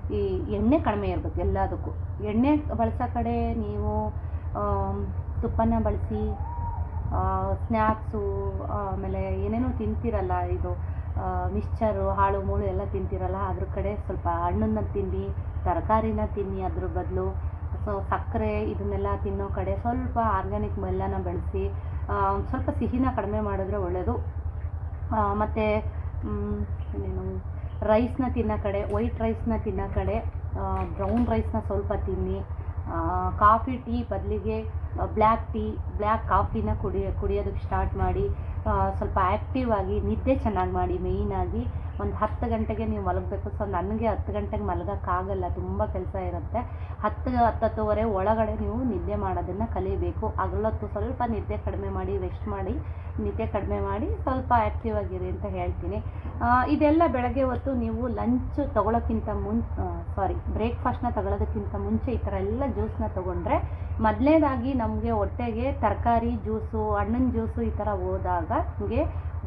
[SPEAKER 2] ಈ ಎಣ್ಣೆ ಕಡಿಮೆ ಇರಬೇಕು ಎಲ್ಲದಕ್ಕೂ. ಎಣ್ಣೆ ಬಳಸೋ ಕಡೆ ನೀವು ತುಪ್ಪನ ಬಳಸಿ ಸ್ನ್ಯಾಕ್ಸು ಆಮೇಲೆ ಏನೇನೋ ತಿಂತಿರಲ್ಲ ಇದು ಮಿಕ್ಸ್ಚರು ಹಾಳು, ಮೂಳು ಎಲ್ಲ ತಿಂತಿರಲ್ಲ, ಅದ್ರ ಕಡೆ ಸ್ವಲ್ಪ ಹಣ್ಣನ್ನ ತಿನ್ನಿ, ತರಕಾರಿನ ತಿನ್ನಿ ಅದ್ರ ಬದಲು. ಸೊ ಸಕ್ಕರೆ ಇದನ್ನೆಲ್ಲ ತಿನ್ನೋ ಕಡೆ ಸ್ವಲ್ಪ ಆರ್ಗ್ಯಾನಿಕ್ ಬೆಲ್ಲನ ಬೆಳೆಸಿ ಸ್ವಲ್ಪ ಸಿಹಿನ ಕಡಿಮೆ ಮಾಡಿದ್ರೆ ಒಳ್ಳೆಯದು ಮತ್ತು ಇನ್ನೇನು ರೈಸ್ನ ತಿನ್ನೋ ಕಡೆ ವೈಟ್ ರೈಸ್ನ ತಿನ್ನೋ ಕಡೆ ಬ್ರೌನ್ ರೈಸ್ನ ಸ್ವಲ್ಪ ತಿನ್ನಿ. ಕಾಫಿ ಟೀ ಬದಲಿಗೆ ಬ್ಲ್ಯಾಕ್ ಟೀ ಬ್ಲ್ಯಾಕ್ ಕಾಫಿನ ಕುಡಿ ಕುಡಿಯೋದಕ್ಕೆ ಸ್ಟಾರ್ಟ್ ಮಾಡಿ. ಸ್ವಲ್ಪ ಆ್ಯಕ್ಟಿವ್ ಆಗಿ ನಿದ್ದೆ ಚೆನ್ನಾಗಿ ಮಾಡಿ ಮೇಯ್ನಾಗಿ ಒಂದು ಹತ್ತು ಗಂಟೆಗೆ ನೀವು ಮಲಗಬೇಕು. ಸೊ ನನಗೆ ಹತ್ತು ಗಂಟೆಗೆ ಮಲಗೋಕ್ಕಾಗಲ್ಲ, ತುಂಬ ಕೆಲಸ ಇರುತ್ತೆ. ಹತ್ತು, ಹತ್ತತ್ತುವರೆ ಒಳಗಡೆ ನೀವು ನಿದ್ದೆ ಮಾಡೋದನ್ನು ಕಲಿಬೇಕು. ಹಗಲೊತ್ತು ಸ್ವಲ್ಪ ನಿದ್ದೆ ಕಡಿಮೆ ಮಾಡಿ ರೆಸ್ಟ್ ಮಾಡಿ, ನಿದ್ದೆ ಕಡಿಮೆ ಮಾಡಿ ಸ್ವಲ್ಪ ಆ್ಯಕ್ಟಿವ್ ಆಗಿರಿ ಅಂತ ಹೇಳ್ತೀನಿ. ಇದೆಲ್ಲ ಬೆಳಗ್ಗೆ ಹೊತ್ತು ನೀವು ಲಂಚ್ ತಗೊಳ್ಳೋಕ್ಕಿಂತ ಮುನ್ ಸಾರಿ ಬ್ರೇಕ್ಫಾಸ್ಟ್ನ ತಗೊಳ್ಳೋದಕ್ಕಿಂತ ಮುಂಚೆ ಈ ಥರ ಎಲ್ಲ ಜ್ಯೂಸ್ನ ತೊಗೊಂಡ್ರೆ ಮೊದಲನೇದಾಗಿ ನಮಗೆ ಹೊಟ್ಟೆಗೆ ತರಕಾರಿ ಜ್ಯೂಸು, ಹಣ್ಣಿನ ಜ್ಯೂಸು ಈ ಥರ ಹೋದಾಗ ನಮಗೆ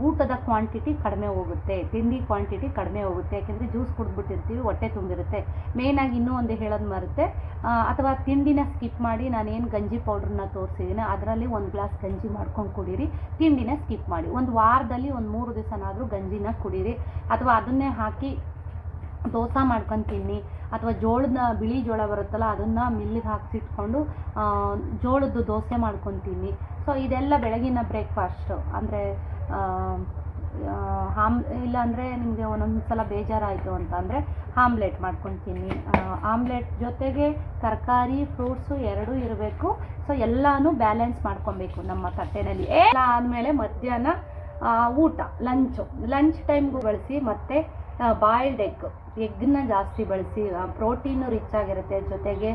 [SPEAKER 2] ಊಟದ ಕ್ವಾಂಟಿಟಿ ಕಡಿಮೆ ಹೋಗುತ್ತೆ, ತಿಂಡಿ ಕ್ವಾಂಟಿಟಿ ಕಡಿಮೆ ಹೋಗುತ್ತೆ. ಯಾಕೆಂದರೆ ಜ್ಯೂಸ್ ಕುಡಿದ್ಬಿಟ್ಟಿರ್ತೀವಿ, ಹೊಟ್ಟೆ ತುಂಬಿರುತ್ತೆ. ಮೇಯ್ನಾಗಿ ಇನ್ನೂ ಒಂದು ಹೇಳೋದು ಮರುತ್ತೆ ಅಥವಾ ತಿಂಡಿನ ಸ್ಕಿಪ್ ಮಾಡಿ ನಾನೇನು ಗಂಜಿ ಪೌಡ್ರನ್ನ ತೋರಿಸಿದ್ದೀನಿ ಅದರಲ್ಲಿ ಒಂದು ಗ್ಲಾಸ್ ಗಂಜಿ ಮಾಡ್ಕೊಂಡು ಕುಡೀರಿ. ತಿಂಡಿನ ಸ್ಕಿಪ್ ಮಾಡಿ. ಒಂದು ವಾರದಲ್ಲಿ ಒಂದು ಮೂರು ದಿವಸನಾದರೂ ಗಂಜಿನ ಕುಡೀರಿ. ಅಥವಾ ಅದನ್ನೇ ಹಾಕಿ ದೋಸೆ ಮಾಡ್ಕೊಂಡು ತಿನ್ನಿ ಅಥವಾ ಜೋಳದ ಬಿಳಿ ಜೋಳ ಬರುತ್ತಲ್ಲ ಅದನ್ನು ಮಿಲ್ಲಿಗೆ ಹಾಕಿಸಿಟ್ಕೊಂಡು ಜೋಳದ್ದು ದೋಸೆ ಮಾಡ್ಕೊಂಡು ತಿನ್ನಿ ಸೊ ಇದೆಲ್ಲ ಬೆಳಗಿನ ಬ್ರೇಕ್ಫಾಸ್ಟು ಅಂದರೆ ಹಾಮ್ ಇಲ್ಲಾಂದರೆ ನಿಮಗೆ ಒಂದೊಂದು ಸಲ ಬೇಜಾರಾಯಿತು ಅಂತಂದರೆ ಆಮ್ಲೆಟ್ ಮಾಡ್ಕೊಂಡು ತಿನ್ನಿ ಆಮ್ಲೆಟ್ ಜೊತೆಗೆ ತರಕಾರಿ ಫ್ರೂಟ್ಸು ಎರಡೂ ಇರಬೇಕು. ಸೊ ಎಲ್ಲನೂ ಬ್ಯಾಲೆನ್ಸ್ ಮಾಡ್ಕೊಬೇಕು ನಮ್ಮ ತಟ್ಟೆನಲ್ಲಿ. ಎಲ್ಲ ಆದಮೇಲೆ ಮಧ್ಯಾಹ್ನ ಊಟ ಲಂಚು ಲಂಚ್ ಟೈಮ್ಗೂ ಬಳಸಿ ಮತ್ತು ಬಾಯ್ಲ್ಡ್ ಎಗ್ ಎಗ್ನ ಜಾಸ್ತಿ ಬಳಸಿ ಪ್ರೋಟೀನು ರಿಚ್ ಆಗಿರುತ್ತೆ. ಜೊತೆಗೆ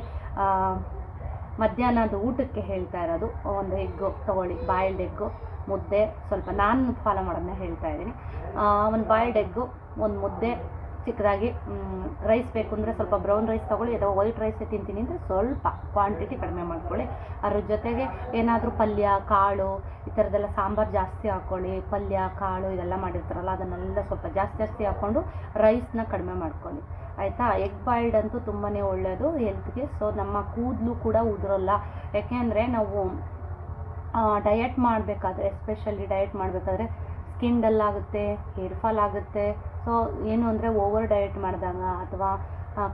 [SPEAKER 2] ಮಧ್ಯಾಹ್ನದ ಊಟಕ್ಕೆ ಹೇಳ್ತಾ ಇರೋದು. ಒಂದು ಎಗ್ಗು ತೊಗೊಳ್ಳಿ ಬಾಯ್ಲ್ಡ್ ಎಗ್ಗು ಮುದ್ದೆ. ಸ್ವಲ್ಪ ನಾನು ಫಾಲೋ ಮಾಡೋದನ್ನ ಹೇಳ್ತಾ ಇದ್ದೀನಿ. ಒಂದು ಬಾಯ್ಲ್ಡ್ ಎಗ್ಗು ಒಂದು ಮುದ್ದೆ ಚಿಕ್ಕದಾಗಿ ರೈಸ್ ಬೇಕು ಅಂದರೆ ಸ್ವಲ್ಪ ಬ್ರೌನ್ ರೈಸ್ ತೊಗೊಳ್ಳಿ, ಅಥವಾ ವೈಟ್ ರೈಸೇ ತಿಂತೀನಿ ಅಂದರೆ ಸ್ವಲ್ಪ ಕ್ವಾಂಟಿಟಿ ಕಡಿಮೆ ಮಾಡ್ಕೊಳ್ಳಿ. ಅದ್ರ ಜೊತೆಗೆ ಏನಾದರೂ ಪಲ್ಯ, ಕಾಳು, ಈ ಥರದ್ದೆಲ್ಲ ಸಾಂಬಾರು ಜಾಸ್ತಿ ಹಾಕ್ಕೊಳ್ಳಿ ಪಲ್ಯ, ಕಾಳು ಇದೆಲ್ಲ ಮಾಡಿರ್ತಾರಲ್ಲ, ಅದನ್ನೆಲ್ಲ ಸ್ವಲ್ಪ ಜಾಸ್ತಿ ಜಾಸ್ತಿ ಹಾಕ್ಕೊಂಡು ರೈಸ್ನ ಕಡಿಮೆ ಮಾಡ್ಕೊಳ್ಳಿ. ಆಯಿತಾ? ಎಗ್ ಬಾಯ್ಲ್ಡ್ ಅಂತೂ ತುಂಬಾ ಒಳ್ಳೆಯದು ಹೆಲ್ತ್ಗೆ ಸೊ ನಮ್ಮ ಕೂದಲು ಕೂಡ ಉದುರಲ್ಲ. ಯಾಕೆಂದರೆ ನಾವು ಡಯಟ್ ಮಾಡಬೇಕಾದ್ರೆ ಎಸ್ಪೆಷಲಿ ಡಯಟ್ ಮಾಡಬೇಕಾದ್ರೆ ಸ್ಕಿನ್ ಡಲ್ ಆಗುತ್ತೆ ಹೇರ್ ಫಾಲ್ ಆಗುತ್ತೆ ಸೊ ಏನು ಅಂದರೆ ಓವರ್ ಡಯಟ್ ಮಾಡಿದಾಗ ಅಥವಾ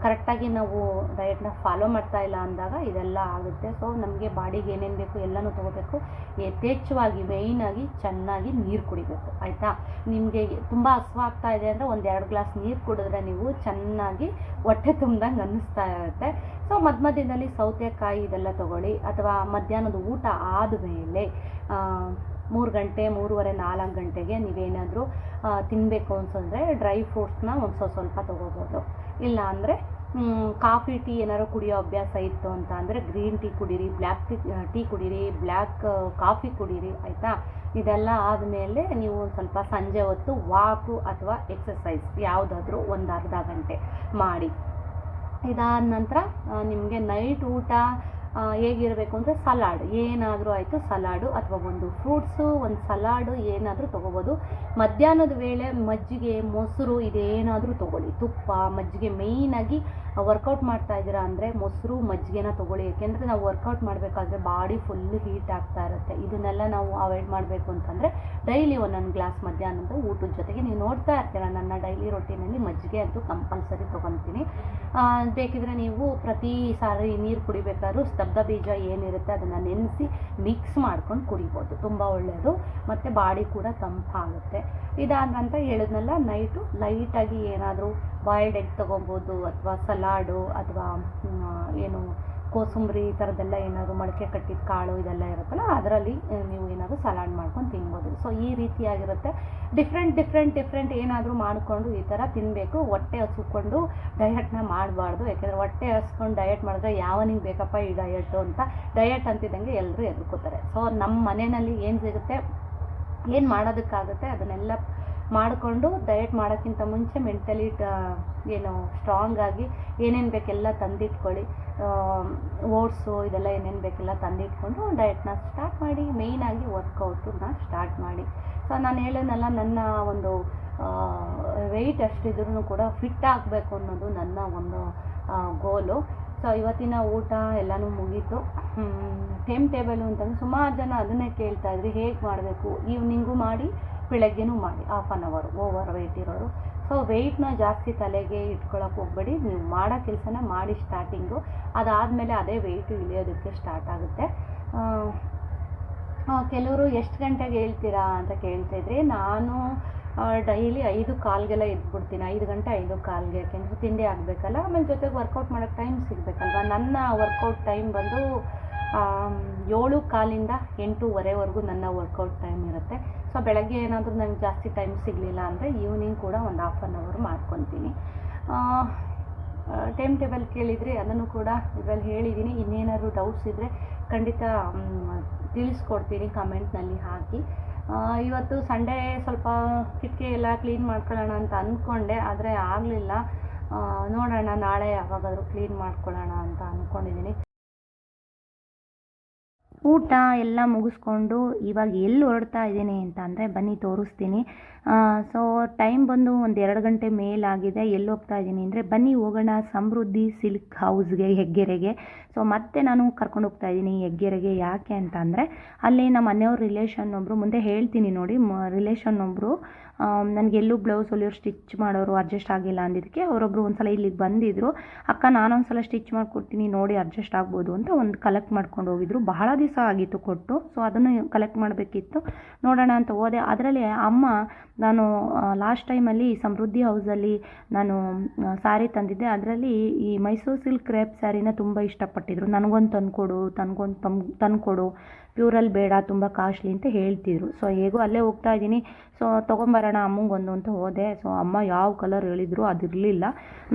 [SPEAKER 2] ಕರೆಕ್ಟಾಗಿ ನಾವು ಡಯಟ್ನ ಫಾಲೋ ಮಾಡ್ತಾ ಇಲ್ಲ ಅಂದಾಗ ಇದೆಲ್ಲ ಆಗುತ್ತೆ. ಸೊ ನಮಗೆ ಬಾಡಿಗೆ ಏನೇನು ಬೇಕು ಎಲ್ಲನೂ ತೊಗೋಬೇಕು. ಯಥೇಚ್ಛವಾಗಿ ಮೇಯ್ನಾಗಿ ಚೆನ್ನಾಗಿ ನೀರು ಕುಡಿಬೇಕು. ಆಯಿತಾ? ನಿಮಗೆ ತುಂಬ ಹಸ್ವಾಗ್ತಾ ಇದೆ ಅಂದರೆ ಒಂದು ಎರಡು ಗ್ಲಾಸ್ ನೀರು ಕುಡಿದ್ರೆ ನೀವು ಚೆನ್ನಾಗಿ ಹೊಟ್ಟೆ ತುಂಬ್ದಂಗೆ ಅನ್ನಿಸ್ತಾ ಇರುತ್ತೆ. ಸೊ ಮಧ್ಯ ಮಧ್ಯದಲ್ಲಿ ಸೌತೆಕಾಯಿ ಇದೆಲ್ಲ ತೊಗೊಳ್ಳಿ. ಅಥವಾ ಮಧ್ಯಾಹ್ನದ ಊಟ ಆದಮೇಲೆ ಮೂರು ಗಂಟೆ, ಮೂರುವರೆ, ನಾಲ್ಕು ಗಂಟೆಗೆ ನೀವೇನಾದರೂ ತಿನ್ನಬೇಕು ಅನ್ಸಿದ್ರೆ ಡ್ರೈ ಫ್ರೂಟ್ಸ್ನ ಒಂದು ಸ್ವಲ್ಪ ಸ್ವಲ್ಪ ತೊಗೋಬೋದು. ಇಲ್ಲ ಅಂದರೆ ಕಾಫಿ ಟೀ ಏನಾದ್ರು ಕುಡಿಯೋ ಅಭ್ಯಾಸ ಇತ್ತು ಅಂತ ಅಂದರೆ ಗ್ರೀನ್ ಟೀ ಕುಡೀರಿ ಬ್ಲ್ಯಾಕ್ ಟೀ ಟೀ ಕುಡೀರಿ ಬ್ಲ್ಯಾಕ್ ಕಾಫಿ ಕುಡೀರಿ, ಆಯಿತಾ? ಇದೆಲ್ಲ ಆದಮೇಲೆ ನೀವು ಒಂದು ಸ್ವಲ್ಪ ಸಂಜೆ ಹೊತ್ತು ವಾಕು ಅಥವಾ ಎಕ್ಸಸೈಸ್ ಯಾವುದಾದ್ರೂ ಒಂದು ಅರ್ಧ ಗಂಟೆ ಮಾಡಿ. ಇದಾದ ನಂತರ ನಿಮಗೆ ನೈಟ್ ಊಟ ಹೇಗಿರಬೇಕು ಅಂದರೆ ಸಲಾಡ್. ಏನಾದರೂ ಆಯಿತು, ಸಲಾಡು ಅಥವಾ ಒಂದು ಫ್ರೂಟ್ಸು, ಒಂದು ಸಲಾಡು ಏನಾದರೂ ತೊಗೋಬೋದು. ಮಧ್ಯಾಹ್ನದ ವೇಳೆ ಮಜ್ಜಿಗೆ, ಮೊಸರು, ಇದೇನಾದರೂ ತೊಗೊಳ್ಳಿ. ತುಪ್ಪ, ಮಜ್ಜಿಗೆ ಮೇಯ್ನಾಗಿ ವರ್ಕೌಟ್ ಮಾಡ್ತಾ ಇದ್ದೀರಾ ಅಂದರೆ ಮೊಸರು, ಮಜ್ಜಿಗೆನ ತೊಗೊಳ್ಳಿ. ಯಾಕೆಂದರೆ ನಾವು ವರ್ಕೌಟ್ ಮಾಡಬೇಕಾದ್ರೆ ಬಾಡಿ ಫುಲ್ ಹೀಟ್ ಆಗ್ತಾ ಇರುತ್ತೆ. ಇದನ್ನೆಲ್ಲ ನಾವು ಅವಾಯ್ಡ್ ಮಾಡಬೇಕು ಅಂತಂದರೆ ಡೈಲಿ ಒಂದೊಂದು ಗ್ಲಾಸ್ ಮಧ್ಯಾಹ್ನದ ಊಟದ ಜೊತೆಗೆ ನೀವು ನೋಡ್ತಾ ಇರ್ತೀರ, ನನ್ನ ಡೈಲಿ ರೊಟೀನಲ್ಲಿ ಮಜ್ಜಿಗೆ ಅಂತೂ ಕಂಪಲ್ಸರಿ ತೊಗೊತೀನಿ ಬೇಕಿದ್ರೆ ನೀವು ಪ್ರತಿ ಸಾರಿ ನೀರು ಕುಡಿಬೇಕಾದ್ರೂ ಸ್ತಬ್ಧ ಬೀಜ ಏನಿರುತ್ತೆ ಅದನ್ನು ನೆನೆಸಿ ಮಿಕ್ಸ್ ಮಾಡ್ಕೊಂಡು ಕುಡಿಬೋದು. ತುಂಬ ಒಳ್ಳೆಯದು ಮತ್ತು ಬಾಡಿ ಕೂಡ ತಂಪಾಗುತ್ತೆ. ಇದಾದ ನಂತರ ಹೇಳಿದ್ನಲ್ಲ ನೈಟು ಲೈಟಾಗಿ ಏನಾದರೂ ಬಾಯ್ಲ್ಡ್ ಎಗ್ ತೊಗೊಬೋದು ಅಥವಾ ಸಲಾಡು ಅಥವಾ ಏನು ಕೋಸಂಬರಿ ಈ ಥರದ್ದೆಲ್ಲ ಏನಾದರೂ ಮೊಳಕೆ ಕಟ್ಟಿದ ಕಾಳು ಇದೆಲ್ಲ ಇರುತ್ತಲ್ಲ, ಅದರಲ್ಲಿ ನೀವು ಏನಾದರೂ ಸಲಾಡ್ ಮಾಡ್ಕೊಂಡು ತಿನ್ಬೋದು. ಸೊ ಈ ರೀತಿಯಾಗಿರುತ್ತೆ. ಡಿಫ್ರೆಂಟ್ ಡಿಫ್ರೆಂಟ್ ಡಿಫ್ರೆಂಟ್ ಏನಾದರೂ ಮಾಡಿಕೊಂಡು ಈ ಥರ ತಿನ್ನಬೇಕು ಹೊಟ್ಟೆ ಹಸ್ಕೊಂಡು ಡಯಟ್ನ ಮಾಡಬಾರ್ದು. ಯಾಕೆಂದರೆ ಹೊಟ್ಟೆ ಹಸ್ಕೊಂಡು ಡಯಟ್ ಮಾಡಿದ್ರೆ ಯಾವನಿಗೆ ಬೇಕಪ್ಪ ಈ ಡಯಟು ಅಂತ. ಡಯಟ್ ಅಂತಿದ್ದಂಗೆ ಎಲ್ಲರೂ ಎದುರ್ಕೋತಾರೆ ಸೊ ನಮ್ಮ ಮನೆಯಲ್ಲಿ ಏನು ಸಿಗುತ್ತೆ? ಏನು ಮಾಡೋದಕ್ಕಾಗುತ್ತೆ? ಅದನ್ನೆಲ್ಲ ಮಾಡಿಕೊಂಡು ಡಯಟ್ ಮಾಡೋಕ್ಕಿಂತ ಮುಂಚೆ ಮೆಂಟಲಿ ಏನು ಸ್ಟ್ರಾಂಗ್ ಆಗಿ ಏನೇನು ಬೇಕೆಲ್ಲ ತಂದಿಟ್ಕೊಳ್ಳಿ. ಓಟ್ಸು ಇದೆಲ್ಲ ಏನೇನು ಬೇಕೆಲ್ಲ ತಂದಿಟ್ಕೊಂಡು ಡಯಟ್ನ ಸ್ಟಾರ್ಟ್ ಮಾಡಿ ಮೇಯ್ನಾಗಿ ವರ್ಕೌಟನ್ನ ಸ್ಟಾರ್ಟ್ ಮಾಡಿ. ಸೊ ನಾನು ಹೇಳೋನಲ್ಲ ನನ್ನ ಒಂದು ವೆಯ್ಟ್ ಅಷ್ಟಿದ್ರೂ ಕೂಡ ಫಿಟ್ ಆಗಬೇಕು ಅನ್ನೋದು ನನ್ನ ಒಂದು ಗೋಲು ಸೊ ಇವತ್ತಿನ ಊಟ ಎಲ್ಲನೂ ಮುಗೀತು. ಟೈಮ್ ಟೇಬಲು ಅಂತಂದ್ರೆ ಸುಮಾರು ಜನ ಅದನ್ನೇ ಕೇಳ್ತಾ ಇದ್ರಿ, ಹೇಗೆ ಮಾಡಬೇಕು? ಈವ್ನಿಂಗು ಮಾಡಿ ಬೆಳಗ್ಗೆನೂ ಮಾಡಿ half an hour over weight ಇರೋರು. ಸೊ ವೆಯ್ಟ್ನ ಜಾಸ್ತಿ ತಲೆಗೆ ಇಟ್ಕೊಳಕ್ಕೆ ಹೋಗ್ಬೇಡಿ. ನೀವು ಮಾಡೋ ಕೆಲಸನ ಮಾಡಿ ಸ್ಟಾರ್ಟಿಂಗು ಅದಾದಮೇಲೆ ಅದೇ ವೆಯ್ಟು ಇಳಿಯೋದಕ್ಕೆ ಸ್ಟಾರ್ಟ್ ಆಗುತ್ತೆ. ಕೆಲವರು ಎಷ್ಟು ಗಂಟೆಗೆ ಹೇಳ್ತೀರಾ ಅಂತ ಕೇಳ್ತಾಯಿದ್ರಿ ನಾನು ಡೈಲಿ ಐದು ಕಾಲ್ಗೆಲ್ಲ ಎದ್ಬಿಡ್ತೀನಿ. ಐದು ಗಂಟೆ ಐದು ಕಾಲ್ಗೆ. ಯಾಕೆಂದರೆ ತಿಂಡಿ ಆಗಬೇಕಲ್ಲ, ಆಮೇಲೆ ಜೊತೆಗೆ ವರ್ಕೌಟ್ ಮಾಡೋಕ್ಕೆ ಟೈಮ್ ಸಿಗಬೇಕಲ್ವ? ನನ್ನ ವರ್ಕೌಟ್ ಟೈಮ್ ಬಂದು ಏಳು ಕಾಲಿಂದ ಎಂಟೂವರೆವರೆಗೂ ನನ್ನ ವರ್ಕೌಟ್ ಟೈಮ್ ಇರುತ್ತೆ. ಸೊ ಬೆಳಗ್ಗೆ ಏನಾದರೂ ನನಗೆ ಜಾಸ್ತಿ ಟೈಮ್ ಸಿಗಲಿಲ್ಲ ಅಂದರೆ ಈವ್ನಿಂಗ್ ಕೂಡ ಒಂದು ಹಾಫ್ ಆನ್ ಅವರ್ ಮಾಡ್ಕೊತೀನಿ. ಟೈಮ್ ಟೇಬಲ್ ಕೇಳಿದರೆ ಅದನ್ನು ಕೂಡ ಇದರಲ್ಲಿ ಹೇಳಿದ್ದೀನಿ ಇನ್ನೇನಾದ್ರು ಡೌಟ್ಸ್ ಇದ್ದರೆ ಖಂಡಿತ ತಿಳಿಸ್ಕೊಡ್ತೀನಿ ಕಮೆಂಟ್ನಲ್ಲಿ ಹಾಕಿ. ಇವತ್ತು ಸಂಡೇ ಸ್ವಲ್ಪ ಕಿಟಕಿ ಎಲ್ಲ ಕ್ಲೀನ್ ಮಾಡ್ಕೊಳ್ಳೋಣ ಅಂತ ಅಂದ್ಕೊಂಡೆ ಆದರೆ ಆಗಲಿಲ್ಲ. ನೋಡೋಣ ನಾಳೆ ಯಾವಾಗಾದರೂ ಕ್ಲೀನ್ ಮಾಡ್ಕೊಳ್ಳೋಣ ಅಂತ ಅಂದ್ಕೊಂಡಿದ್ದೀನಿ
[SPEAKER 1] ಊಟ ಎಲ್ಲ ಮುಗಿಸ್ಕೊಂಡು ಇವಾಗ ಎಲ್ಲಿ ಹೊರಡ್ತಾ ಇದ್ದೀನಿ ಅಂತ ಅಂದರೆ ಬನ್ನಿ ತೋರಿಸ್ತೀನಿ. ಸೊ ಟೈಮ್ ಬಂದು ಒಂದು ಎರಡು ಗಂಟೆ ಮೇಲಾಗಿದೆ. ಎಲ್ಲಿ ಹೋಗ್ತಾ ಇದ್ದೀನಿ ಅಂದರೆ ಬನ್ನಿ ಹೋಗೋಣ ಸಮೃದ್ಧಿ ಸಿಲ್ಕ್ ಹೌಸ್ಗೆ, ಹೆಗ್ಗೆರೆಗೆ. ಸೊ ಮತ್ತೆ ನಾನು ಕರ್ಕೊಂಡು ಹೋಗ್ತಾ ಇದ್ದೀನಿ ಹೆಗ್ಗೆರೆಗೆ. ಯಾಕೆ ಅಂತ ಅಂದರೆ ಅಲ್ಲಿ ನಮ್ಮ ಮನೆಯವ್ರ ರಿಲೇಷನ್ ಒಬ್ಬರು ಮುಂದೆ ಹೇಳ್ತೀನಿ ನೋಡಿ ರಿಲೇಷನ್ ಒಬ್ಬರು ನನಗೆಲ್ಲೂ ಬ್ಲೌಸ್ ಹೊಲಿಯೋರು ಸ್ಟಿಚ್ ಮಾಡೋರು ಅಡ್ಜಸ್ಟ್ ಆಗಿಲ್ಲ ಅಂದಿದ್ದಕ್ಕೆ ಅವರೊಬ್ಬರು ಒಂದ್ಸಲ ಇಲ್ಲಿಗೆ ಬಂದಿದ್ದರು ಅಕ್ಕ, ನಾನೊಂದ್ಸಲ ಸ್ಟಿಚ್ ಮಾಡಿಕೊಡ್ತೀನಿ, ನೋಡಿ ಅಡ್ಜಸ್ಟ್ ಆಗ್ಬೋದು ಅಂತ ಒಂದು ಕಲೆಕ್ಟ್ ಮಾಡ್ಕೊಂಡು ಹೋಗಿದ್ರು. ಬಹಳ ದಿವಸ ಆಗಿತ್ತು ಕೊಟ್ಟು ಸೊ ಅದನ್ನು ಕಲೆಕ್ಟ್ ಮಾಡಬೇಕಿತ್ತು. ನೋಡೋಣ ಅಂತ ಹೋದೆ. ಅದರಲ್ಲಿ ಅಮ್ಮ, ನಾನು ಲಾಸ್ಟ್ ಟೈಮಲ್ಲಿ ಸಮೃದ್ಧಿ ಹೌಸಲ್ಲಿ ನಾನು ಸ್ಯಾರಿ ತಂದಿದ್ದೆ. ಅದರಲ್ಲಿ ಈ ಮೈಸೂರು ಸಿಲ್ಕ್ ಕ್ರೇಪ್ ಸ್ಯಾರಿನ ತುಂಬ ಇಷ್ಟಪಟ್ಟಿದ್ರು. ನನಗೊಂದು ತಂದುಕೊಡು, ತನ್ಗೊಂದು ತಮ್, ತಂದ್ಕೊಡು.
[SPEAKER 2] ಪ್ಯೂರಲ್ಲಿ ಬೇಡ, ತುಂಬ ಕಾಸ್ಟ್ಲಿ ಅಂತ ಹೇಳ್ತಿದ್ರು. ಸೊ ಹೇಗೂ ಅಲ್ಲೇ ಹೋಗ್ತಾ ಇದ್ದೀನಿ. ಸೊ ತೊಗೊಂಬರೋಣ ಅಮ್ಮಂಗೊಂದು ಅಂತ ಹೋದೆ. ಸೊ ಅಮ್ಮ ಯಾವ ಕಲರ್ ಹೇಳಿದ್ರು ಅದಿರಲಿಲ್ಲ.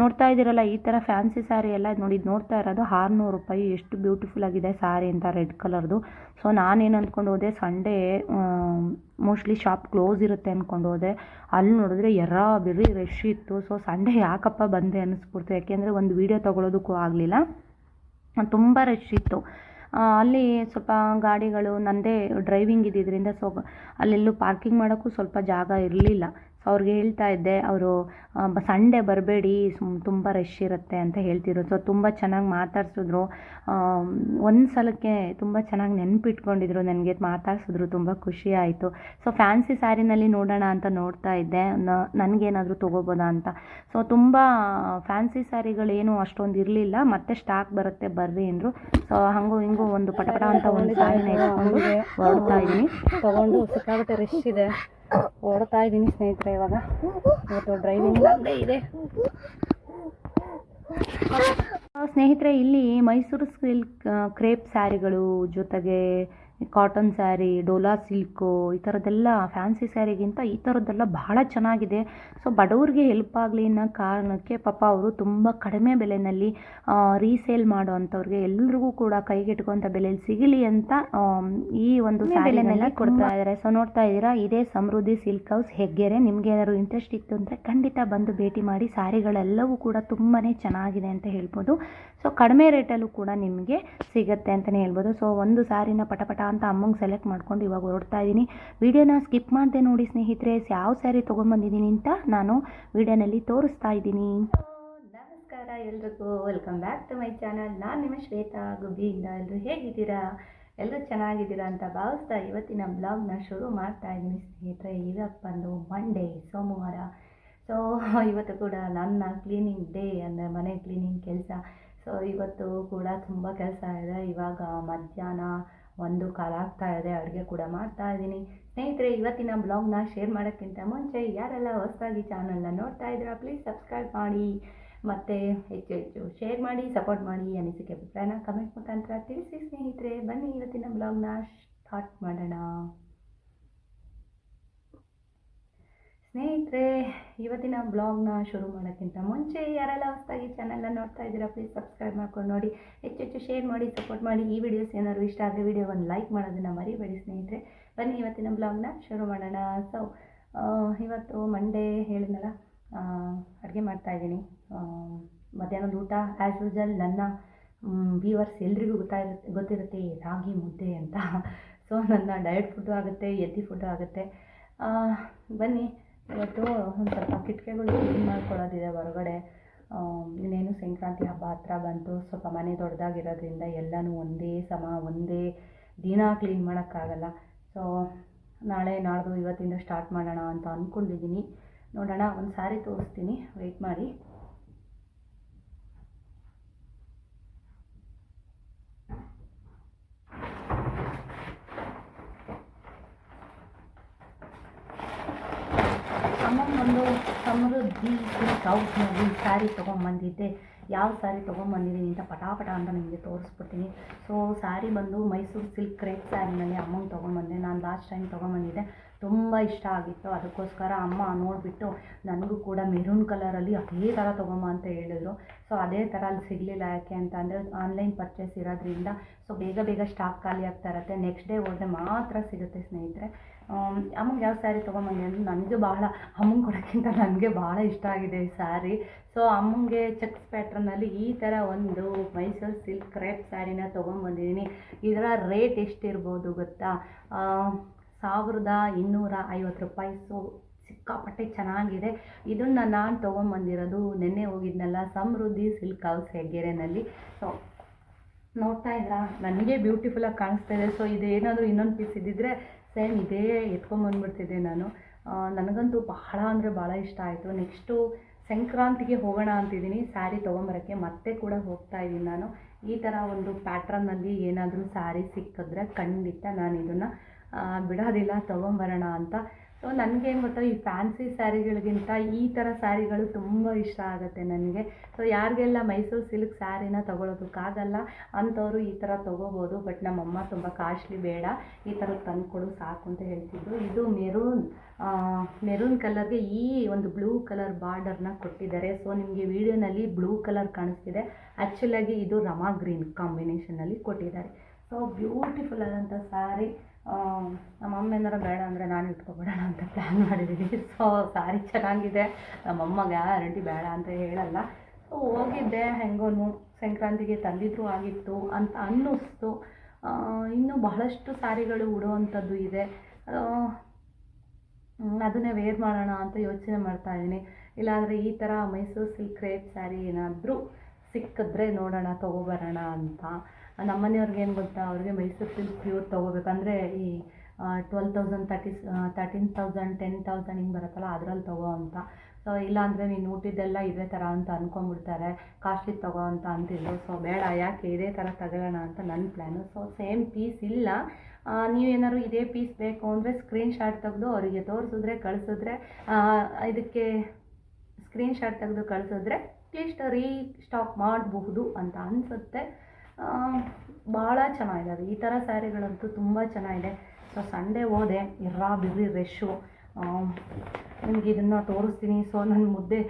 [SPEAKER 2] ನೋಡ್ತಾ ಇದ್ದೀರಲ್ಲ, ಈ ಥರ ಫ್ಯಾನ್ಸಿ ಸ್ಯಾರಿ ಎಲ್ಲ ನೋಡಿ, ನೋಡ್ತಾ ಇರೋದು ಆರುನೂರು ರೂಪಾಯಿ. ಎಷ್ಟು ಬ್ಯೂಟಿಫುಲ್ ಆಗಿದೆ ಸ್ಯಾರಿ ಅಂತ ರೆಡ್ ಕಲರ್ದು ಸೊ ನಾನೇನು ಅಂದ್ಕೊಂಡು ಹೋದೆ ಸಂಡೇ ಮೋಸ್ಟ್ಲಿ ಶಾಪ್ ಕ್ಲೋಸ್ ಇರುತ್ತೆ ಅಂದ್ಕೊಂಡು ಹೋದೆ. ಅಲ್ಲಿ ನೋಡಿದ್ರೆ ಎರ ಬಿರಿ ರಶ್ ಇತ್ತು. ಸೊ ಸಂಡೇ ಯಾಕಪ್ಪ ಬಂದೆ ಅನ್ನಿಸ್ಬಿಡ್ತು. ಯಾಕೆಂದರೆ ಒಂದು ವೀಡಿಯೋ ತೊಗೊಳೋದಕ್ಕೂ ಆಗಲಿಲ್ಲ. ತುಂಬ ರಶ್ ಇತ್ತು. ಅಲ್ಲಿ ಸ್ವಲ್ಪ ಗಾಡಿಗಳು ನನ್ನದೇ ಡ್ರೈವಿಂಗ್ ಇದ್ದಿದ್ದರಿಂದ ಸೊ ಅಲ್ಲೆಲ್ಲೂ ಪಾರ್ಕಿಂಗ್ ಮಾಡೋಕ್ಕೂ ಸ್ವಲ್ಪ ಜಾಗ ಇರಲಿಲ್ಲ. ಅವ್ರಿಗೆ ಹೇಳ್ತಾ ಇದ್ದೆ ಅವರು ಸಂಡೇ ಬರಬೇಡಿ ಸುಮ್ ತುಂಬ ರಶ್ ಇರುತ್ತೆ ಅಂತ ಹೇಳ್ತಿದ್ರು ಸೊ ತುಂಬ ಚೆನ್ನಾಗಿ ಮಾತಾಡ್ಸಿದ್ರು ಒಂದು ಸಲಕ್ಕೆ ತುಂಬ ಚೆನ್ನಾಗಿ ನೆನಪಿಟ್ಕೊಂಡಿದ್ರು ನನಗೆ ಮಾತಾಡ್ಸಿದ್ರು ತುಂಬ ಖುಷಿ ಆಯಿತು ಸೊ ಫ್ಯಾನ್ಸಿ ಸ್ಯಾರಿನಲ್ಲಿ ನೋಡೋಣ ಅಂತ ನೋಡ್ತಾ ಇದ್ದೆ ನನಗೇನಾದರೂ ತೊಗೋಬೋದಾ ಅಂತ ಸೊ ತುಂಬ ಫ್ಯಾನ್ಸಿ ಸ್ಯಾರಿಗಳೇನು ಅಷ್ಟೊಂದು ಇರಲಿಲ್ಲ ಮತ್ತೆ ಸ್ಟಾಕ್ ಬರುತ್ತೆ ಬರ್ರಿ ಅಂದರು ಸೊ ಹಂಗೂ ಹಿಂಗೂ ಒಂದು ಪಟಪಟ ಅಂತ ಒಂದು ಸ್ಯಾರಿನ ಇಟ್ಕೊಂಡು ಹೊರಡ್ತಾ ಇದ್ದೀನಿ
[SPEAKER 1] ತಗೊಂಡು ಸಿಕ್ಕಾಗುತ್ತೆ ರಶ್ ಇದೆ ಓಡ್ತಾ ಇದ್ದೀನಿ ಸ್ನೇಹಿತರೆ ಇವಾಗ. ಇವತ್ತು ಡ್ರೈವಿಂಗ್ ಅಲ್ಲೇ ಇದೆ.
[SPEAKER 2] ಸ್ನೇಹಿತರೆ, ಇಲ್ಲಿ ಮೈಸೂರು ಸಿಲ್ಕ್ ಕ್ರೇಪ್ ಸ್ಯಾರಿಗಳು ಜೊತೆಗೆ ಕಾಟನ್ ಸ್ಯಾರಿ ಡೋಲಾ ಸಿಲ್ಕು ಈ ಥರದ್ದೆಲ್ಲ ಫ್ಯಾನ್ಸಿ ಸ್ಯಾರಿಗಿಂತ ಈ ಥರದ್ದೆಲ್ಲ ಬಹಳ ಚೆನ್ನಾಗಿದೆ. ಸೊ ಬಡವ್ರಿಗೆ ಹೆಲ್ಪ್ ಆಗಲಿ ಅನ್ನೋ ಕಾರಣಕ್ಕೆ ಪಾಪ ಅವರು ತುಂಬ ಕಡಿಮೆ ಬೆಲೆಯಲ್ಲಿ ರೀಸೇಲ್ ಮಾಡೋ ಅಂಥವ್ರಿಗೆ ಎಲ್ರಿಗೂ ಕೂಡ ಕೈಗೆಟುಕುವಂಥ ಬೆಲೆಯಲ್ಲಿ ಸಿಗಲಿ ಅಂತ ಈ ಒಂದು ಬೆಲೆನೆಲ್ಲ ಕೊಡ್ತಾ ಇದ್ದಾರೆ. ಸೊ ನೋಡ್ತಾ ಇದ್ದೀರಾ? ಇದೇ ಸಮೃದ್ಧಿ ಸಿಲ್ಕ್ ಹೌಸ್ ಹೆಗ್ಗೆರೆ. ನಿಮ್ಗೆ ಏನಾದ್ರು ಇಂಟ್ರೆಸ್ಟ್ ಇತ್ತು ಅಂದರೆ ಖಂಡಿತ ಬಂದು ಭೇಟಿ ಮಾಡಿ. ಸ್ಯಾರಿಗಳೆಲ್ಲವೂ ಕೂಡ ತುಂಬಾ ಚೆನ್ನಾಗಿದೆ ಅಂತ ಹೇಳ್ಬೋದು. ಸೊ ಕಡಿಮೆ ರೇಟಲ್ಲೂ ಕೂಡ ನಿಮಗೆ ಸಿಗುತ್ತೆ ಅಂತಲೇ ಹೇಳ್ಬೋದು. ಸೊ ಒಂದು ಸಾರಿನ ಪಟಪಟ ಅಂತ ಅಮ್ಮಂಗೆ ಸೆಲೆಕ್ಟ್ ಮಾಡ್ಕೊಂಡು ಇವಾಗ ಹೊರಡ್ತಾ ಇದ್ದೀನಿ. ವಿಡಿಯೋನ ಸ್ಕಿಪ್ ಮಾಡಿದೆ ನೋಡಿ ಸ್ನೇಹಿತರೆ, ಯಾವ ಸ್ಯಾರಿ ತೊಗೊಂಬಂದಿದ್ದೀನಿ ಅಂತ ನಾನು ವಿಡಿಯೋನಲ್ಲಿ ತೋರಿಸ್ತಾ ಇದ್ದೀನಿ. ನಮಸ್ಕಾರ ಎಲ್ರಿಗೂ welcome back to my channel ನಾನು ನಿಮ್ಮ ಶ್ವೇತಾ, ಗುಬ್ಬಿಯಿಂದ ಎಲ್ಲರೂ ಹೇಗಿದ್ದೀರಾ? ಎಲ್ಲರೂ ಚೆನ್ನಾಗಿದ್ದೀರಾ ಅಂತ ಭಾವಿಸ್ತಾ ಇವತ್ತಿನ ಬ್ಲಾಗ್ನ ಶುರು ಮಾಡ್ತಾ ಇದ್ದೀನಿ ಸ್ನೇಹಿತರೆ. ಇವತ್ತು ಬಂದು ಮಂಡೇ ಸೋಮವಾರ. ಸೊ ಇವತ್ತು ಕೂಡ ನನ್ನ ಕ್ಲೀನಿಂಗ್ ಡೇ ಅಂದರೆ ಮನೆ ಕ್ಲೀನಿಂಗ್ ಕೆಲಸ. ಸೊ ಇವತ್ತು ಕೂಡ ತುಂಬ ಕೆಲಸ ಇದೆ. ಇವಾಗ ಮಧ್ಯಾಹ್ನ ಒಂದು ಕಾಲ ಆಗ್ತಾ ಇದೆ ಅಡುಗೆ ಕೂಡ ಮಾಡ್ತಾ ಇದ್ದೀನಿ. ಸ್ನೇಹಿತರೆ, ಇವತ್ತಿನ ಬ್ಲಾಗ್ನ ಶೇರ್ ಮಾಡೋಕ್ಕಿಂತ ಮುಂಚೆ ಯಾರೆಲ್ಲ ಹೊಸದಾಗಿ ಚಾನಲ್ನ ನೋಡ್ತಾ ಇದ್ದೀರಾ ಪ್ಲೀಸ್ ಸಬ್ಸ್ಕ್ರೈಬ್ ಮಾಡಿ. ಮತ್ತು ಹೆಚ್ಚು ಹೆಚ್ಚು ಶೇರ್ ಮಾಡಿ ಸಪೋರ್ಟ್ ಮಾಡಿ ಅನಿಸಿಕೆ ಅಭಿಪ್ರಾಯನ ಕಮೆಂಟ್ ಮುಖಾಂತರ ತಿಳಿಸಿ ಸ್ನೇಹಿತರೆ. ಬನ್ನಿ ಇವತ್ತಿನ ಬ್ಲಾಗ್ನ ಸ್ಟಾರ್ಟ್ ಮಾಡೋಣ. ಸ್ನೇಹಿತರೆ, ಇವತ್ತಿನ ಬ್ಲಾಗ್ನ ಶುರು ಮಾಡೋಕ್ಕಿಂತ ಮುಂಚೆ ಯಾರೆಲ್ಲ ಹೊಸದಾಗಿ ಚಾನೆಲ್ನ ನೋಡ್ತಾ ಇದ್ದೀರಾ ಪ್ಲೀಸ್ ಸಬ್ಸ್ಕ್ರೈಬ್ ಮಾಡ್ಕೊಂಡು ನೋಡಿ. ಹೆಚ್ಚು ಹೆಚ್ಚು ಶೇರ್ ಮಾಡಿ ಸಪೋರ್ಟ್ ಮಾಡಿ. ಈ ವಿಡಿಯೋಸ್ ಏನಾದ್ರು ಇಷ್ಟ ಆದರೆ ವಿಡಿಯೋ ಒಂದು ಲೈಕ್ ಮಾಡೋದನ್ನು ಮರಿಬೇಡಿ ಸ್ನೇಹಿತರೆ. ಬನ್ನಿ ಇವತ್ತಿನ ಬ್ಲಾಗ್ನ ಶುರು ಮಾಡೋಣ. ಸೊ ಇವತ್ತು ಮಂಡೇ ಹೇಳಿದ್ನಲ್ಲ ಅಡುಗೆ ಮಾಡ್ತಾಯಿದ್ದೀನಿ ಮಧ್ಯಾಹ್ನದ ಊಟ ಆ್ಯಸ್ ಯೂಸಲ್ ನನ್ನ ವ್ಯೂವರ್ಸ್ ಎಲ್ರಿಗೂ ಗೊತ್ತಾಗಿರುತ್ತೆ ಗೊತ್ತಿರುತ್ತೆ ರಾಗಿ ಮುದ್ದೆ ಅಂತ. ಸೊ ನನ್ನ ಡಯಟ್ ಫುಡ್ಡು ಆಗುತ್ತೆ ಎಲ್ತಿ ಫುಡ್ಡು ಆಗುತ್ತೆ. ಬನ್ನಿ. ಇವತ್ತು ಒಂದು ಸ್ವಲ್ಪ ಕಿಟಕಿಗಳು ಕ್ಲೀನ್ ಮಾಡ್ಕೊಳ್ಳೋದಿದೆ ಹೊರಗಡೆ. ಇನ್ನೇನು ಸಂಕ್ರಾಂತಿ ಹಬ್ಬ ಹತ್ರ ಬಂತು. ಸ್ವಲ್ಪ ಮನೆ ದೊಡ್ಡದಾಗಿರೋದ್ರಿಂದ ಎಲ್ಲನೂ ಒಂದೇ ಸಮ, ಒಂದೇ ದಿನ ಕ್ಲೀನ್ ಮಾಡೋಕ್ಕಾಗಲ್ಲ. ಸೊ ನಾಳೆ, ನಾಡ್ದು ಇವತ್ತಿಂದ ಸ್ಟಾರ್ಟ್ ಮಾಡೋಣ ಅಂತ ಅಂದ್ಕೊಂಡಿದ್ದೀನಿ ನೋಡೋಣ ಒಂದು ಸಾರಿ ತೋರಿಸ್ತೀನಿ. ವೆಯ್ಟ್ ಮಾಡಿ ಅಮ್ಮ ಒಂದು ಸಮೃದ್ಧಿ ಸಿಲ್ಕ್ ಹೌಸ್ನಲ್ಲಿ ಸ್ಯಾರಿ ತೊಗೊಂಬಂದಿದ್ದೆ. ಯಾವ ಸ್ಯಾರಿ ತೊಗೊಂಬಂದಿದ್ದೀನಿ ಅಂತ ಪಟಾಪಟ ಅಂತ ನಿಮಗೆ ತೋರಿಸ್ಬಿಡ್ತೀನಿ. ಸೊ ಸ್ಯಾರಿ ಬಂದು ಮೈಸೂರು ಸಿಲ್ಕ್ ಕ್ರೇಪ್ ಸ್ಯಾರಿನಲ್ಲಿ ಅಮ್ಮಂಗೆ ತೊಗೊಂಬಂದೆ. ನಾನು ಲಾಸ್ಟ್ ಟೈಮ್ ತೊಗೊಂಬಂದಿದ್ದೆ. ತುಂಬ ಇಷ್ಟ ಆಗಿತ್ತು. ಅದಕ್ಕೋಸ್ಕರ ಅಮ್ಮ ನೋಡಿಬಿಟ್ಟು ನನಗೂ ಕೂಡ ಮೆರೂನ್ ಕಲರಲ್ಲಿ ಅದೇ ಥರ ತೊಗೊಂಬ ಅಂತ ಹೇಳಿದ್ರು. ಸೊ, ಅದೇ ಥರ ಅಲ್ಲಿ ಸಿಗಲಿಲ್ಲ. ಯಾಕೆ ಅಂತ ಅಂದರೆ ಆನ್ಲೈನ್ ಪರ್ಚೇಸ್ ಇರೋದ್ರಿಂದ ಸೊ, ಬೇಗ ಬೇಗ ಸ್ಟಾಕ್ ಖಾಲಿ ಆಗ್ತಾ ಇರುತ್ತೆ. ನೆಕ್ಸ್ಟ್ ಡೇ ಹೋದರೆ ಮಾತ್ರ ಸಿಗುತ್ತೆ ಸ್ನೇಹಿತರೆ. ಅಮ್ಮಂಗೆ ಯಾವ ಸ್ಯಾರಿ ತೊಗೊಂಬಂದೆ ಅಂದರೆ ನನಗೆ ಬಹಳ, ಅಮ್ಮಂಗೆ ಕೊಡೋಕ್ಕಿಂತ ನನಗೆ ಭಾಳ ಇಷ್ಟ ಆಗಿದೆ ಈ ಸ್ಯಾರಿ ಸೊ ಅಮ್ಮಂಗೆ ಚೆಕ್ಸ್ ಪ್ಯಾಟ್ರನಲ್ಲಿ ಈ ಥರ ಒಂದು ಮೈಸೂರು ಸಿಲ್ಕ್ ಕ್ರೇಪ್ ಸ್ಯಾರಿನ ತೊಗೊಂಬಂದಿದ್ದೀನಿ ಇದರ ರೇಟ್ ಎಷ್ಟಿರ್ಬೋದು ಗೊತ್ತಾ? ಸಾವಿರದ ಇನ್ನೂರ ಐವತ್ತು ರೂಪಾಯಿ. ಸೊ, ಸಿಕ್ಕಾಪಟ್ಟೆ ಚೆನ್ನಾಗಿದೆ. ಇದನ್ನು ನಾನು ತೊಗೊಂಬಂದಿರೋದು ನೆನ್ನೆ ಹೋಗಿದ್ನಲ್ಲ, ಸಮೃದ್ಧಿ ಸಿಲ್ಕ್ ಹೌಸ್ ಹೆಗ್ಗೆರೆನಲ್ಲಿ. ಸೊ, ನೋಡ್ತಾ ಇದ್ರಾ? ನನಗೆ ಬ್ಯೂಟಿಫುಲ್ಲಾಗಿ ಕಾಣಿಸ್ತಾ ಇದೆ. ಸೊ, ಇದೇನಾದರೂ ಇನ್ನೊಂದು ಪೀಸ್ ಇದ್ದಿದ್ರೆ ಸೇಮ್ ಇದೇ ಎತ್ಕೊಂಬಂದ್ಬಿಡ್ತಿದ್ದೆ ನಾನು. ನನಗಂತೂ ಬಹಳ ಅಂದರೆ ಭಾಳ ಇಷ್ಟ ಆಯಿತು. ನೆಕ್ಸ್ಟು ಸಂಕ್ರಾಂತಿಗೆ ಹೋಗೋಣ ಅಂತಿದ್ದೀನಿ. ಸ್ಯಾರಿ ತೊಗೊಂಬರೋಕ್ಕೆ ಮತ್ತೆ ಕೂಡ ಹೋಗ್ತಾ ಇದ್ದೀನಿ ನಾನು. ಈ ಥರ ಒಂದು ಪ್ಯಾಟ್ರನ್ನಲ್ಲಿ ಏನಾದರೂ ಸ್ಯಾರಿ ಸಿಕ್ಕಿದ್ರೆ ಖಂಡಿತ ನಾನು ಇದನ್ನು ಬಿಡೋದಿಲ್ಲ, ತೊಗೊಂಬರೋಣ ಅಂತ. ಸೊ ನನಗೇನು ಗೊತ್ತಾ, ಈ ಫ್ಯಾನ್ಸಿ ಸ್ಯಾರಿಗಳಿಗಿಂತ ಈ ಥರ ಸ್ಯಾರಿಗಳು ತುಂಬ ಇಷ್ಟ ಆಗುತ್ತೆ ನನಗೆ. ಸೊ ಯಾರಿಗೆಲ್ಲ ಮೈಸೂರು ಸಿಲ್ಕ್ ಸ್ಯಾರಿನ ತೊಗೊಳೋದಕ್ಕಾಗಲ್ಲ, ಅಂಥವ್ರು ಈ ಥರ ತೊಗೋಬೋದು. ಬಟ್ ನಮ್ಮಮ್ಮ ತುಂಬ ಕಾಸ್ಟ್ಲಿ ಬೇಡ. ಈ ಥರ ತಂದುಕೊಡು ಸಾಕು ಅಂತ ಹೇಳ್ತಿದ್ರು. ಇದು ಮೆರೂನ್ ಮೆರೂನ್ ಕಲರ್ಗೆ ಈ ಒಂದು ಬ್ಲೂ ಕಲರ್ ಬಾರ್ಡರ್ನ ಕೊಟ್ಟಿದ್ದಾರೆ. ಸೊ ನಿಮಗೆ ವಿಡಿಯೋನಲ್ಲಿ ಬ್ಲೂ ಕಲರ್ ಕಾಣಿಸ್ತಿದೆ. ಆ್ಯಕ್ಚುಲಾಗಿ ಇದು ರಮಾ ಗ್ರೀನ್ ಕಾಂಬಿನೇಷನಲ್ಲಿ ಕೊಟ್ಟಿದ್ದಾರೆ. ಸೊ ಬ್ಯೂಟಿಫುಲ್ ಆದಂಥ ಸ್ಯಾರಿ. ನಮ್ಮಮ್ಮ ಏನಾರ ಬೇಡ ಅಂದರೆ ನಾನು ಇಟ್ಕೊಬಿಡೋಣ ಅಂತ ಪ್ಲ್ಯಾನ್ ಮಾಡಿದ್ದೀನಿ ಸೊ ಸ್ಯಾರಿ ಚೆನ್ನಾಗಿದೆ. ನಮ್ಮಮ್ಮಗೆ ಗ್ಯಾರಂಟಿ ಬೇಡ ಅಂತ ಹೇಳಲ್ಲ. ಸೊ ಹೋಗಿದ್ದೆ, ಹೆಂಗೋನು ಸಂಕ್ರಾಂತಿಗೆ ತಂದಿದ್ರು ಆಗಿತ್ತು ಅಂತ ಅನ್ನಿಸ್ತು. ಇನ್ನೂ ಬಹಳಷ್ಟು ಸ್ಯಾರಿಗಳು ಉಡುವಂಥದ್ದು ಇದೆ. ಅದನ್ನೇ ವೇರ್ ಮಾಡೋಣ ಅಂತ ಯೋಚನೆ ಮಾಡ್ತಾ ಇದ್ದೀನಿ. ಇಲ್ಲಾಂದರೆ ಈ ಥರ ಮೈಸೂರು ಸಿಲ್ಕ್ ರೇಪ್ ಸ್ಯಾರಿ ಏನಾದರೂ ಸಿಕ್ಕಿದ್ರೆ ನೋಡೋಣ, ತೊಗೊಬರೋಣ ಅಂತ. ನಮ್ಮನೆಯವ್ರಿಗೆ ಏನು ಗೊತ್ತಾ, ಅವ್ರಿಗೆ ಮೈಸೂರು ಸಿಲ್ಕ್ ಪ್ಯೂರ್ ತೊಗೋಬೇಕಂದ್ರೆ ಈ twelve thousand thirty thirteen thousand ten thousand ಹಿಂಗೆ ಬರುತ್ತಲ್ಲ, ಅದರಲ್ಲಿ ತಗೋ ಅಂತ. ಸೊ ಇಲ್ಲಾಂದರೆ ನೀನು ಊಟಿದ್ದೆಲ್ಲ ಇದೇ ಥರ ಅಂತ ಅಂದ್ಕೊಂಬಿಡ್ತಾರೆ ಕಾಸ್ಟ್ಲಿ ತಗೋ ಅಂತ ಅಂತಿದ್ರು. ಸೊ ಬೇಡ, ಯಾಕೆ ಇದೇ ಥರ ತಗೊಳ್ಳೋಣ ಅಂತ ನನ್ನ ಪ್ಲ್ಯಾನು ಸೊ ಸೇಮ್ ಪೀಸ್ ಇಲ್ಲ. ನೀವು ನೀವೇನಾದ್ರು ಇದೇ ಪೀಸ್ ಬೇಕು ಅಂದರೆ ಸ್ಕ್ರೀನ್ ಶಾಟ್ ತೆಗೆದು ಅವರಿಗೆ ತೋರಿಸಿದ್ರೆ, ಕಳಿಸಿದ್ರೆ ಇದಕ್ಕೆ ಸ್ಕ್ರೀನ್ ಶಾಟ್ ತೆಗೆದು ಕಳಿಸಿದ್ರೆ ಅಟ್ಲೀಸ್ಟ್ ರೀಸ್ಟಾಕ್ ಮಾಡಬಹುದು ಅಂತ ಅನಿಸುತ್ತೆ. ಭಾಳ ಚೆನ್ನಾಗಿದೆ ಈ ಥರ ಸ್ಯಾರಿಗಳಂತೂ ತುಂಬ ಚೆನ್ನಾಗಿದೆ. ಸೊ ಸಂಡೇ ಹೋದೆ, ಇರ್ರಾ ಬಿರ್ರಿ ರೆಶ್ಶು. ನಿಮ್ಗೆ ಇದನ್ನು ತೋರಿಸ್ತೀನಿ. ಸೊ ನನ್ನ ಮುದ್ದೆ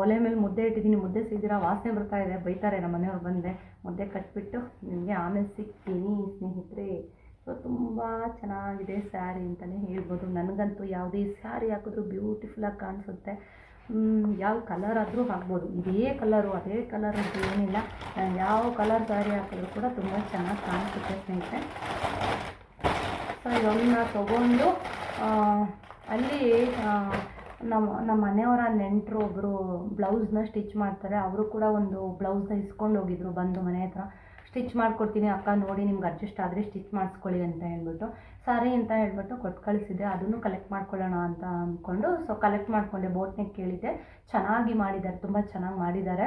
[SPEAKER 2] ಒಲೆ ಮೇಲೆ ಮುದ್ದೆ ಇಟ್ಟಿದ್ದೀನಿ. ಮುದ್ದೆ ಸಿಗ್ದಿರ ವಾಸನೆ ಬರ್ತಾ ಇದೆ. ಬೈತಾರೆ ನಮ್ಮ ಮನೆಯವ್ರು ಬಂದೆ ಮುದ್ದೆ ಕಟ್ಬಿಟ್ಟು ನಿಮಗೆ ಆಮೇಲೆ ಸಿಗ್ತೀನಿ, ಸ್ನೇಹಿತರೆ. ಸೊ ತುಂಬ ಚೆನ್ನಾಗಿದೆ ಸ್ಯಾರಿ ಅಂತಲೇ ಹೇಳ್ಬೋದು. ನನಗಂತೂ ಯಾವುದೇ ಸ್ಯಾರಿ ಹಾಕಿದ್ರು ಬ್ಯೂಟಿಫುಲ್ಲಾಗಿ ಕಾಣಿಸುತ್ತೆ. ಯಾವ ಕಲರ್ ಆದರೂ ಹಾಕ್ಬೋದು. ಇದೇ ಕಲರು ಅದೇ ಕಲರ್ ಅಂತ ಏನಿಲ್ಲ. ಯಾವ ಕಲರ್ ಸ್ಯಾರಿ ಹಾಕಿದ್ರು ಕೂಡ ತುಂಬ ಚೆನ್ನಾಗಿ ಕಾಣಿಸುತ್ತೆ ಸ್ನೇಹಿತರೆ. ಸೊ ಇದನ್ನ ತೊಗೊಂಡು ಅಲ್ಲಿ ನಮ್ಮ ನಮ್ಮ ಮನೆಯವರ ನೆಂಟರು ಒಬ್ಬರು ಬ್ಲೌಸ್ನ ಸ್ಟಿಚ್ ಮಾಡ್ತಾರೆ. ಅವರು ಕೂಡ ಒಂದು ಬ್ಲೌಸ್ನ ಇಸ್ಕೊಂಡು ಹೋಗಿದ್ರು ಬಂದು ಮನೆ ಹತ್ರ. ಸ್ಟಿಚ್ ಮಾಡಿಕೊಡ್ತೀನಿ ಅಕ್ಕ, ನೋಡಿ ನಿಮ್ಗೆ ಅಡ್ಜಸ್ಟ್ ಆದರೆ ಸ್ಟಿಚ್ ಮಾಡಿಸ್ಕೊಳ್ಳಿ ಅಂತ ಹೇಳ್ಬಿಟ್ಟು. ಸರಿ ಅಂತ ಹೇಳ್ಬಿಟ್ಟು ಕೊಟ್ಟು ಕಳಿಸಿದ್ದೆ ಅದನ್ನು ಕಲೆಕ್ಟ್ ಮಾಡ್ಕೊಳ್ಳೋಣ ಅಂತ ಅಂದ್ಕೊಂಡು ಸೊ ಕಲೆಕ್ಟ್ ಮಾಡಿಕೊಂಡೆ ಬೋಟ್ನೆ ಕೇಳಿದ್ದೆ. ಚೆನ್ನಾಗಿ ಮಾಡಿದ್ದಾರೆ, ತುಂಬ ಚೆನ್ನಾಗಿ ಮಾಡಿದ್ದಾರೆ.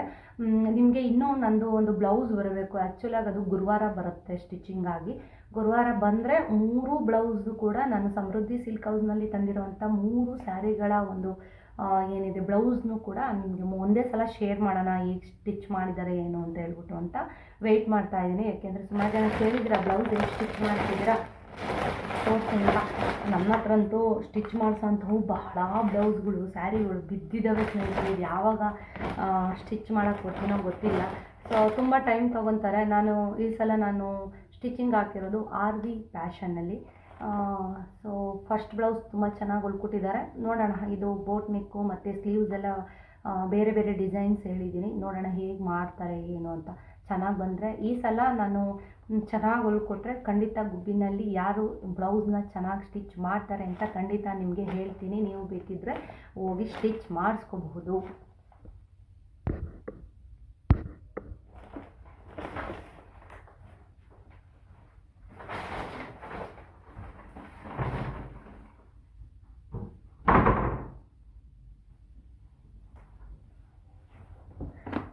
[SPEAKER 2] ನಿಮಗೆ ಇನ್ನೂ ನಂದು ಒಂದು ಬ್ಲೌಸ್ ಬರಬೇಕು. ಆ್ಯಕ್ಚುಲಾಗಿ ಅದು ಗುರುವಾರ ಬರುತ್ತೆ ಸ್ಟಿಚಿಂಗ್ ಆಗಿ. ಗುರುವಾರ ಬಂದರೆ ಮೂರು ಬ್ಲೌಸು ಕೂಡ ನಾನು ಸಮೃದ್ಧಿ ಸಿಲ್ಕ್ ಹೌಸ್ನಲ್ಲಿ ತಂದಿರುವಂಥ ಮೂರು ಸ್ಯಾರಿಗಳ ಒಂದು ಏನಿದೆ ಬ್ಲೌಸ್ನು ಕೂಡ ನಿಮಗೆ ಒಂದೇ ಸಲ ಶೇರ್ ಮಾಡೋಣ ಈಗ ಸ್ಟಿಚ್ ಮಾಡಿದ್ದಾರೆ, ಏನು ಅಂತ ಹೇಳ್ಬಿಟ್ಟು ಅಂತ ವೆಯ್ಟ್ ಮಾಡ್ತಾ ಇದ್ದೀನಿ. ಯಾಕೆಂದರೆ ಸುಮಾರು ಜನ ಕೇಳಿದ್ರೆ ಬ್ಲೌಸ್ ಹೆಂಗೆ ಸ್ಟಿಚ್ ಮಾಡ್ತಿದ್ದೀರಾ? ತೋರಿಸ್ತೀನಿ ನಮ್ಮ ಹತ್ರ ಅಂತೂ ಸ್ಟಿಚ್ ಮಾಡಿಸೋಂಥವು ಬಹಳ ಬ್ಲೌಸ್ಗಳು, ಸ್ಯಾರಿಗಳು ಬಿದ್ದಿದ್ದಾವೆ ಸ್ನೇಹಿತರೆ. ಯಾವಾಗ ಸ್ಟಿಚ್ ಮಾಡೋಕ್ಕೆ ಕೊಡ್ತೀನೋ ಗೊತ್ತಿಲ್ಲ. ಸೊ ತುಂಬ ಟೈಮ್ ತೊಗೊತಾರೆ. ನಾನು ಈ ಸಲ ನಾನು ಸ್ಟಿಚಿಂಗ್ ಹಾಕಿರೋದು ಆರ್ ವಿ ಫ್ಯಾಷನ್ನಲ್ಲಿ ಸೊ ಫಸ್ಟ್ ಬ್ಲೌಸ್ ತುಂಬ ಚೆನ್ನಾಗಿ ಹೊಲ್ಕೊಟ್ಟಿದ್ದಾರೆ ನೋಡೋಣ, ಇದು ಬೋಟ್ ನೆಕ್ಕು ಮತ್ತು ಸ್ಲೀವ್ಸ್ ಎಲ್ಲ ಬೇರೆ ಬೇರೆ ಡಿಸೈನ್ಸ್ ಹೇಳಿದ್ದೀನಿ. ನೋಡೋಣ ಹೇಗೆ ಮಾಡ್ತಾರೆ, ಏನು ಅಂತ. ಚೆನ್ನಾಗಿ ಬಂದರೆ ಈ ಸಲ ನಾನು ಚೆನ್ನಾಗಿ ಹೊಲ್ಕೊಟ್ರೆ ಖಂಡಿತ ಗುಬ್ಬಿನಲ್ಲಿ ಯಾರು ಬ್ಲೌಸ್ನ ಚೆನ್ನಾಗಿ ಸ್ಟಿಚ್ ಮಾಡ್ತಾರೆ ಅಂತ ಖಂಡಿತ ನಿಮಗೆ ಹೇಳ್ತೀನಿ. ನೀವು ಬೇಕಿದ್ದರೆ ಹೋಗಿ ಸ್ಟಿಚ್ ಮಾಡಿಸ್ಕೋಬಹುದು.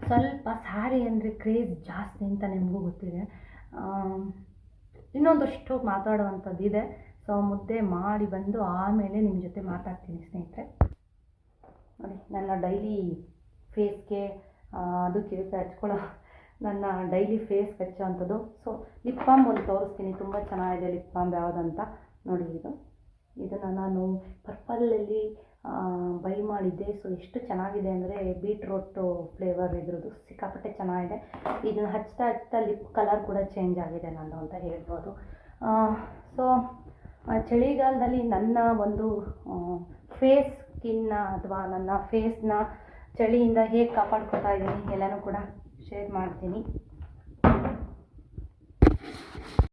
[SPEAKER 2] ಸ್ವಲ್ಪ ಸ್ಯಾರಿ ಅಂದರೆ ಕ್ರೇಜ್ ಜಾಸ್ತಿ ಅಂತ ನಿಮಗೂ ಗೊತ್ತಿದೆ. ಇನ್ನೊಂದಷ್ಟು ಮಾತಾಡುವಂಥದ್ದು ಇದೆ. ಸೊ, ಮುದ್ದೆ ಮಾಡಿ ಬಂದು ಆಮೇಲೆ ನಿಮ್ಮ ಜೊತೆ ಮಾತಾಡ್ತೀನಿ ಸ್ನೇಹಿತರೆ. ನೋಡಿ, ನನ್ನ ಡೈಲಿ ಫೇಸ್ಗೆ ಅದಕ್ಕೆ ಹಚ್ಕೊಳ್ಳೋ ನನ್ನ ಡೈಲಿ ಫೇಸ್ ಹಚ್ಚೋ ಅಂಥದ್ದು ಸೊ, ಲಿಪ್ ಬಾಮ್ ಒಂದು ತೋರಿಸ್ತೀನಿ. ತುಂಬ ಚೆನ್ನಾಗಿದೆ ಲಿಪ್ ಬಾಮ್ ಯಾವುದಂತ ನೋಡಿ ಇದು. ಇದನ್ನು ನಾನು ಪರ್ಪಲಲ್ಲಿ ಬೈ ಮಾಡಿದ್ದೆ. ಸೊ ಎಷ್ಟು ಚೆನ್ನಾಗಿದೆ ಅಂದರೆ ಬೀಟ್ರೋಟು ಫ್ಲೇವರ್ ಇದ್ರದ್ದು ಸಿಕ್ಕಾಪಟ್ಟೆ ಚೆನ್ನಾಗಿದೆ. ಇದನ್ನ ಹಚ್ತಾ ಹಚ್ತಾ ಲಿಪ್ ಕಲರ್ ಕೂಡ ಚೇಂಜ್ ಆಗಿದೆ ನಂದು ಅಂತ ಹೇಳ್ಬೋದು. ಸೊ ಚಳಿಗಾಲದಲ್ಲಿ ನನ್ನ ಒಂದು ಫೇಸ್ ಸ್ಕಿನ್ನ ಅಥವಾ ನನ್ನ ಫೇಸ್ನ ಚಳಿಯಿಂದ ಹೇಗೆ ಕಾಪಾಡ್ಕೊತಾ ಇದ್ದೀನಿ ಎಲ್ಲನೂ ಕೂಡ ಶೇರ್ ಮಾಡ್ತೀನಿ.